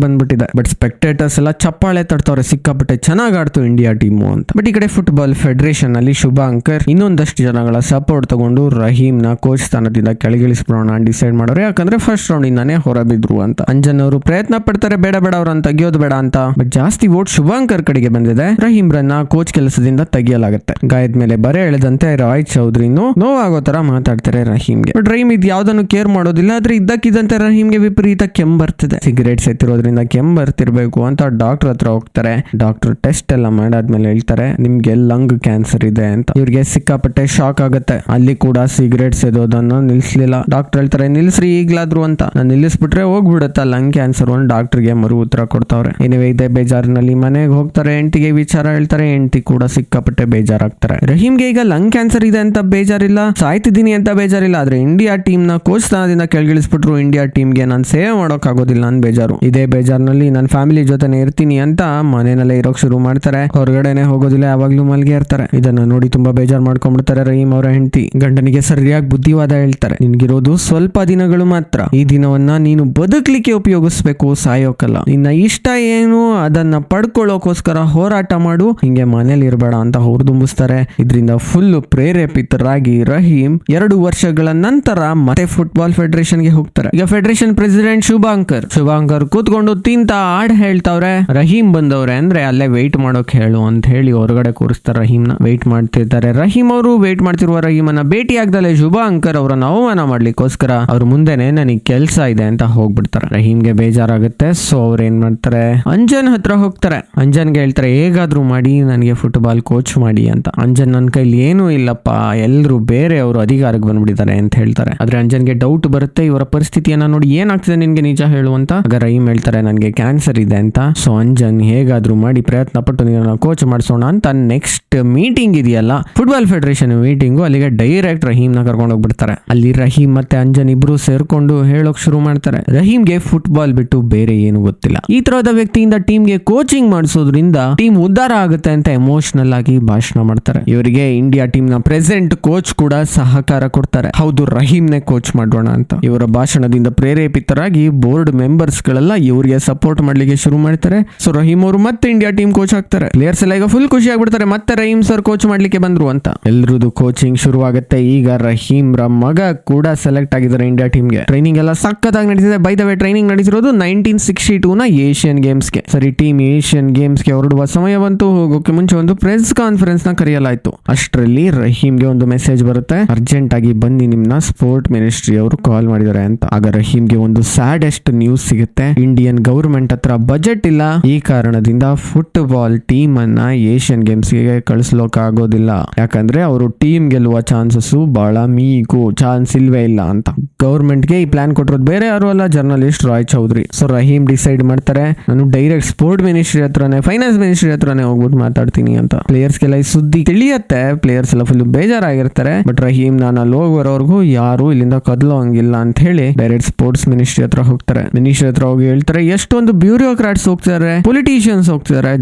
ಬಟ್ ಸ್ಪೆಕ್ಟೇಟರ್ಸ್ ಎಲ್ಲ ಚಪ್ಪಾಳೆ ತಡ್ತವ್ರೆ. ಸಿಕ್ಕಾಪಟ್ಟೆ ಚೆನ್ನಾಗಿ ಆಡ್ತು ಇಂಡಿಯಾ ಟೀಮು ಅಂತ. ಬಟ್ ಈ ಕಡೆ ಫುಟ್ಬಾಲ್ ಫೆಡರೇಷನ್ ಅಲ್ಲಿ ಶುಭಾಂಕರ್. ಇನ್ನೊಂದಷ್ಟು ಜನಗಳ ಸಪೋರ್ಟ್ ತಗೊಂಡು ರಹೀಮ್ನ ಕೋಚ್ ಸ್ಥಾನದಿಂದ ಕೆಳಗಿಳಿಸ್ಬಿಡೋಣ ಡಿಸೈಡ್ ಮಾಡೋರು ಯಾಕಂದ್ರೆ ಫಸ್ಟ್ ರೌಂಡ್ ಇಂದಾನೆ ಹೊರಬಿದ್ರು ಅಂತ. ಅಂಜನ್ ಅವರು ಪ್ರಯತ್ನ ಪಡ್ತಾರೆ, ಬೇಡ ಬೇಡ ಅವ್ರನ್ನ ತೆಗಿಯೋದು ಬೇಡ ಅಂತ. ಬಟ್ ಜಾಸ್ತಿ ವೋಟ್ ಶುಭಾಂಕರ್ ಕಡೆಗೆ ಬಂದಿದೆ. ರಹೀಮ್ ರನ್ನ ಕೋಚ್ ಕೆಲಸದಿಂದ ತೆಗೆಯಲಾಗುತ್ತೆ. ಗಾಯದ ಮೇಲೆ ಬರೆ ಎಳೆದಂತೆ ರಾಯ್ ಚೌಧರಿನು ನೋವಾಗೋ ತರ ಮಾತಾಡ್ತಾರೆ ರಹೀಮ್ಗೆ. ಬಟ್ ರಹೀಮ್ ಇದು ಯಾವ್ದನ್ನು ಕೇರ್ ಮಾಡೋದಿಲ್ಲ, ಆದ್ರೆ ಇದ್ದಕ್ಕಿದ್ದಂತೆ ರಹೀಮ್ಗೆ ವಿಪರೀತ ಕೆಮ್ ಬರ್ತಿದೆ. ಸಿಗರೇಟ್ಸ್ ಎತ್ತಿರೋದ್ರಿಂದ ಕೆಮ್ ಬರ್ತಿರ್ಬೇಕು ಅಂತ ಡಾಕ್ಟರ್ ಹತ್ರ ಹೋಗ್ತಾರೆ. ಡಾಕ್ಟರ್ ಟೆಸ್ಟ್ ಎಲ್ಲ ಮಾಡಾದ್ಮೇಲೆ ಹೇಳ್ತಾರೆ, ನಿಮ್ಗೆ ಲಂಗ್ ಕ್ಯಾನ್ಸರ್ ಇದೆ ಅಂತ. ಇವ್ರಿಗೆ ಸಿಕ್ಕಾಪಟ್ಟೆ ಶಾಕ್ ಆಗುತ್ತೆ. ಅಲ್ಲಿ ಕೂಡ ಸಿಗರೇಟ್ ಸೇದೋದನ್ನ ನಿಲ್ಸ್ಲಿಲ್ಲ. ಡಾಕ್ಟರ್ ಹೇಳ್ತಾರೆ, ನಿಲ್ಸ್ರಿ ಈಗ್ಲಾದ್ರು ಅಂತ. ನಾನು ನಿಲ್ಲಿಸ್ಬಿಟ್ರೆ ಹೋಗ್ಬಿಡುತ್ತ. ಲಂಗ್ ಕ್ಯಾನ್ಸರ್ ಒಂದು ಡಾಕ್ಟರ್ಗೆ ಮರು ಉತ್ತರ ಕೊಡ್ತಾವ್ರೆ. ಏನಿವೆ ಇದೇ ಬೇಜಾರಿನಲ್ಲಿ ಮನೆಗೆ ಹೋಗ್ತಾರೆ. ಹೆಂಡತಿಗೆ ವಿಚಾರ ಹೇಳ್ತಾರೆ. ಹೆಂಡತಿ ಕೂಡ ಸಿಕ್ಕಾಪಟ್ಟೆ ಬೇಜಾರಾಗ್ತಾರೆ. ರಹೀಮ್ಗೆ ಈಗ ಲಂಗ್ ಕ್ಯಾನ್ಸರ್ ಇದೆ ಅಂತ ಬೇಜಾರಿಲ್ಲ? ಸಾಯ್ತಿದ್ದೀನಿ ಅಂತ ಬೇಜಾರಿಲ್ಲ. ಆದ್ರೆ ಇಂಡಿಯಾ ಟೀಮ್ನ ಕೋಚ್ ಸ್ಥಾನದಿಂದ ಕೆಳಗಿಳಿಸ್ಬಿಟ್ರು. ಇಂಡಿಯಾ ಟೀಮ್ಗೆ ನಾನು ಸೇವೆ ಮಾಡೋಕ್ ಆಗೋದಿಲ್ಲ ಬೇಜಾರು. ಇದೇ ಬೇಜಾರಿನಲ್ಲಿ ನನ್ನ ಫ್ಯಾಮಿಲಿ ಜೊತೆನೆ ಇರ್ತೀನಿ ಅಂತ ಮನೆಯಲ್ಲೇ ಇರೋಕ್ ಶುರು ಮಾಡ್ತಾರೆ. ಹೊರಗಡೆನೆ ಹೋಗೋದಿಲ್ಲ, ಯಾವಾಗ್ಲೂ ಮಲ್ಗೆ ಇರ್ತಾರೆ. ಇದನ್ನ ನೋಡಿ ತುಂಬಾ ಬೇಜಾರ್ ಮಾಡ್ಕೊಂಡ್ಬಿಡ್ತಾರೆ ರಹೀಮ್ ಅವರ ಹೆಂಡತಿ. ಗಂಡನಿಗೆ ಸರಿಯಾಗಿ ಬುದ್ಧಿವಾದ ಹೇಳ್ತಾರೆ. ನಿನ್ಗಿರೋದು ಸ್ವಲ್ಪ ದಿನಗಳು ಮಾತ್ರ. ಈ ದಿನವನ್ನ ನೀನು ಬದುಕಲಿಕ್ಕೆ ಉಪಯೋಗಿಸ್ಬೇಕು, ಸಾಯೋಕಲ್ಲ. ನಿನ್ನ ಇಷ್ಟ ಏನು, ಅದನ್ನ ಪಡ್ಕೊಳ್ಳೋಕೋಸ್ಕರ ಹೋರಾಟ ಮಾಡು. ಹಿಂಗೆ ಮನೇಲಿ ಇರಬೇಡ ಅಂತ ಹುರಿದುಂಬಿಸ್ತಾರೆ ಇದರಿಂದ ಫುಲ್ ಪ್ರೇರೇಪಿತರಾಗಿ ರಹೀಮ್ ಎರಡು ವರ್ಷಗಳ ನಂತರ ಮತ್ತೆ ಫುಟ್ಬಾಲ್ ಫೆಡರೇಷನ್ಗೆ ಹೋಗ್ತಾರೆ. ಈಗ ಫೆಡರೇಷನ್ ಪ್ರೆಸಿಡೆಂಟ್ ಶುಭಾಂಕರ್. ಶುಭಾಂಕರ್ ಕೂತ್ಕೊಂಡು ತಿಂತ ಹಾಡ್ ಹೇಳ್ತಾವ್ರೆ. ರಹೀಮ್ ಬಂದವ್ರೆ ಅಂದ್ರೆ ಅಲ್ಲೇ ವೆಯ್ಟ್ ಮಾಡೋಕ್ ಹೇಳು ಅಂತ ಹೇಳಿ ಹೊರಗಡೆ ಕೂರಿಸ್ತಾರೆ ರಹೀಮ್ನ. ವೆಯ್ಟ್ ಮಾಡ್ತಿರ್ತಾರೆ ರಹೀಮ್ ಅವರು ವೆಯ್ಟ್ ಮಾಡ್ತಿರುವ ರಹೀಮನ್ನ ಭೇಟಿ ಆಗ್ದಲೆ ಶುಭಾಂಕರ್ ಅವರನ್ನು ಅವಮಾನ ಮಾಡ್ಲಿಕ್ಕೋಸ್ಕರ ಅವ್ರ ಮುಂದೆನೆ ನನಗೆ ಕೆಲಸ ಇದೆ ಅಂತ ಹೋಗ್ಬಿಡ್ತಾರೆ. ರಹೀಮ್ಗೆ ಬೇಜಾರಾಗುತ್ತೆ. ಸೊ ಅವ್ರು ಏನ್ ಮಾಡ್ತಾರೆ? ಅಂಜನ್ ಹತ್ರ ಹೋಗ್ತಾರೆ. ಅಂಜನ್ಗೆ ಹೇಳ್ತಾರೆ, ಹೇಗಾದ್ರೂ ಮಾಡಿ, ನನಗೆ ಫುಟ್ಬಾಲ್ ಕೋಚ್ ಮಾಡಿ ಅಂತ. ಅಂಜನ್ ನನ್ನ ಕೈಲಿ ಏನೂ ಇಲ್ಲಪ್ಪ ಎಲ್ಲರೂ ಬೇರೆ ಅವರು ಅಧಿಕಾರಕ್ಕೆ ಬಂದ್ಬಿಟ್ಟಿದ್ದಾರೆ ಅಂತ ಹೇಳ್ತಾರೆ. ಆದ್ರೆ ಅಂಜನ್ಗೆ ಡೌಟ್ ಬರುತ್ತೆ, ಇವರ ಪರಿಸ್ಥಿತಿಯನ್ನ ನೋಡಿ ಏನಾಗ್ತದೆ ನಿನ್ಗೆ ನಿಜ ಹೇಳುವಂತ ಆಗ ರಹೀಮ್ ಹೇಳ್ತಾರೆ, ನನಗೆ ಕ್ಯಾನ್ಸರ್ ಇದೆ ಅಂತ. ಸೊ ಅಂಜನ್ ಹೇಗಾದ್ರೂ ಮಾಡಿ ಪ್ರಯತ್ನ ಪಟ್ಟು ಕೋಚ್ ಮಾಡಿಸೋಣ ಅಂತ ನೆಕ್ಸ್ಟ್ ಮೀಟಿಂಗ್ ಇದೆಯಲ್ಲ? ಫುಟ್ಬಾಲ್ ಫೆಡರೇಷನ್ ಮೀಟಿಂಗು ಅಲ್ಲಿಗೆ ಡೈರೆಕ್ಟ್ ರಹೀಮ್ನ ಕರ್ಕೊಂಡು ಹೋಗ್ಬಿಡ್ತಾರೆ. ಅಲ್ಲಿ ರಹೀಮ್ ಮತ್ತೆ ಅಂಜನ್ ಇಬ್ರು ಸೇರ್ಕೊಂಡು ಹೇಳೋಕ್ ಶುರು ಮಾಡ್ತಾರೆ. ರಹೀಮ್ಗೆ ಫುಟ್ಬಾಲ್ ಬಿಟ್ಟು ಬೇರೆ ಏನು ಗೊತ್ತಿಲ್ಲ. ಈ ತರಹದ ವ್ಯಕ್ತಿಯಿಂದ ಟೀಮ್ಗೆ ಕೋಚಿಂಗ್ ಮಾಡಿಸೋದ್ರಿಂದ ಟೀಮ್ ಉದ್ಧಾರ ಆಗುತ್ತೆ ಅಂತ ಎಮೋಷನಲ್ ಆಗಿ ಭಾಷಣ ಮಾಡ್ತಾರೆ. ಇವರಿಗೆ ಇಂಡಿಯಾ ಟೀಮ್ನ ಪ್ರೆಸೆಂಟ್ ಕೋಚ್ ಕೂಡ ಸಹಕಾರ ಕೊಡ್ತಾರೆ. ಹೌದು, ರಹೀಮ್ನೆ ಕೋಚ್ ಮಾಡೋಣ ಅಂತ. ಇವರ ಭಾಷಣದಿಂದ ಪ್ರೇರೇಪಿತರಾಗಿ ಬೋರ್ಡ್ ಮೆಂಬರ್ಸ್ ಗಳೆಲ್ಲ ಇವರಿಗೆ ಸಪೋರ್ಟ್ ಮಾಡ್ಲಿಕ್ಕೆ ಶುರು ಮಾಡ್ತಾರೆ. ಸೊ ರಹೀಮ್ ಅವರು ಮತ್ತೆ ಇಂಡಿಯಾ ಟೀಮ್ ಕೋಚ್ ಆಗ್ತಾರೆ. ಪ್ಲೇಯರ್ಸ್ ಎಲ್ಲ ಈಗ ಫುಲ್ ಖುಷಿ ಆಗ್ಬಿಡ್ತಾರೆ. ಮತ್ತೆ ರಹೀಮ್ ಸರ್ ಕೋಚ್ ಮಾಡ್ಲಿಕ್ಕೆ ಬಂದ್ರು ಅಂತ. ಎಲ್ರದ್ದು ಕೋಚಿಂಗ್ ಶುರು ಆಗುತ್ತೆ ಈಗ ರಹೀಮ್ ರ ಮಗ ಕೂಡ ಸೆಲೆಕ್ಟ್ ಆಗಿದ್ದಾರೆ ಇಂಡಿಯಾ ಟೀಮ್ಗೆ. ಟ್ರೈನಿಂಗ್ ಎಲ್ಲ ಸಖತ್ತಾಗಿ ನಡೀತಿದೆ. ಬೈ ದ ವೇ ಟ್ರೈನಿಂಗ್ ನಡೆಸಿರೋದು ನೈನ್ಟೀನ್ ಸಿಕ್ಸ್ಟಿ ಟೂ ನ ಏಷ್ಯನ್ ಗೇಮ್ಸ್ಗೆ ಸರಿ ಟೀಮ್ ಏಷ್ಯನ್ ಗೇಮ್ಸ್ಗೆ ಹೊರಡುವ ಸಮಯ ಬಂತು. ಹೋಗೋಕೆ ಮುಂಚೆ ಒಂದು ಪ್ರೆಸ್ ಕಾನ್ಫರೆನ್ಸ್ನ ಕರೆಯಲಾಯಿತು. ಅಷ್ಟರಲ್ಲಿ ರಹೀಮ್ಗೆ ಒಂದು ಮೆಸೇಜ್ ಬರುತ್ತೆ. ಅರ್ಜೆಂಟ್ ಆಗಿ ಬನ್ನಿ, ನಿಮ್ನ ಸ್ಪೋರ್ಟ್ ಮಿನಿಸ್ಟ್ರಿ ಅವರು ಕಾಲ್ ಮಾಡಿದ್ದಾರೆ ಅಂತ. ಆಗ ರಹೀಮ್ಗೆ ಒಂದು ಸ್ಯಾಡೆಸ್ಟ್ ನ್ಯೂಸ್ ಸಿಗುತ್ತೆ. ಇಂಡಿಯನ್ ಗೌರ್ಮೆಂಟ್ ಹತ್ರ ಬಜೆಟ್ ಇಲ್ಲ. ಈ ಕಾರಣದಿಂದ ಫುಟ್ಬಾಲ್ ಟೀಮ್ ಅನ್ನ ಏಷ್ಯನ್ ಗೇಮ್ಸ್ಗೆ ಕಳಿಸ್ಲೋಕ್ ಆಗೋದಿಲ್ಲ ಯಾಕಂದ್ರೆ ಅವರು ಟೀಮ್ ಗೆಲ್ಲುವ ಚಾನ್ಸಸ್ ಬಹಳ ಮೀಕು ಚಾನ್ಸ್ ಇಲ್ವೇ ಇಲ್ಲ ಅಂತ. ಗೌರ್ಮೆಂಟ್ಗೆ ಈ ಪ್ಲಾನ್ ಕೊಟ್ಟಿರೋದು ಬೇರೆ ಯಾರು ಅಲ್ಲ, journalist Roy Chaudhary. So Rahim decide ಮಾಡ್ತಾರೆ. ನಾನು ಡೈರೆಕ್ಟ್ ಸ್ಪೋರ್ಟ್ ಮಿನಿಸ್ಟ್ರಿ ಹತ್ರನೇ ಫೈನಾನ್ಸ್ ಮಿನಿಸ್ಟ್ರಿ ಹತ್ರನೇ ಹೋಗ್ಬಿಟ್ಟು ಮಾತಾಡ್ತೀನಿ ಅಂತ. ಪ್ಲೇಯರ್ಸ್ ಗೆಲ್ಲ ಈ ಸುದ್ದಿ ತಿಳಿಯತ್ತೆ. ಪ್ಲೇಯರ್ಸ್ ಎಲ್ಲ ಫುಲ್ ಬೇಜಾರಾಗಿರ್ತಾರೆ. ಬಟ್ ರಹೀಮ್ ನಾನು ಅಲ್ಲಿ ಹೋಗೋವರೆಗೂ ಯಾರು ಇಲ್ಲಿಂದ ಕದಲೋ ಹಂಗಿಲ್ಲ ಅಂತ ಹೇಳಿ ಡೈರೆಕ್ಟ್ ಸ್ಪೋರ್ಟ್ಸ್ ಮಿನಿಸ್ಟ್ರಿ ಹತ್ರ ಹೋಗ್ತಾರೆ. ಮಿನಿಸ್ಟ್ರಿ ಹತ್ರ ಹೋಗಿ ಹೇಳ್ತಾರೆ, ಎಷ್ಟೊಂದು ಬ್ಯೂರೋಕ್ರಾಟ್ಸ್ ಹೋಗ್ತಾರೆ ಪೊಲಿಟಿಷಿಯನ್ಸ್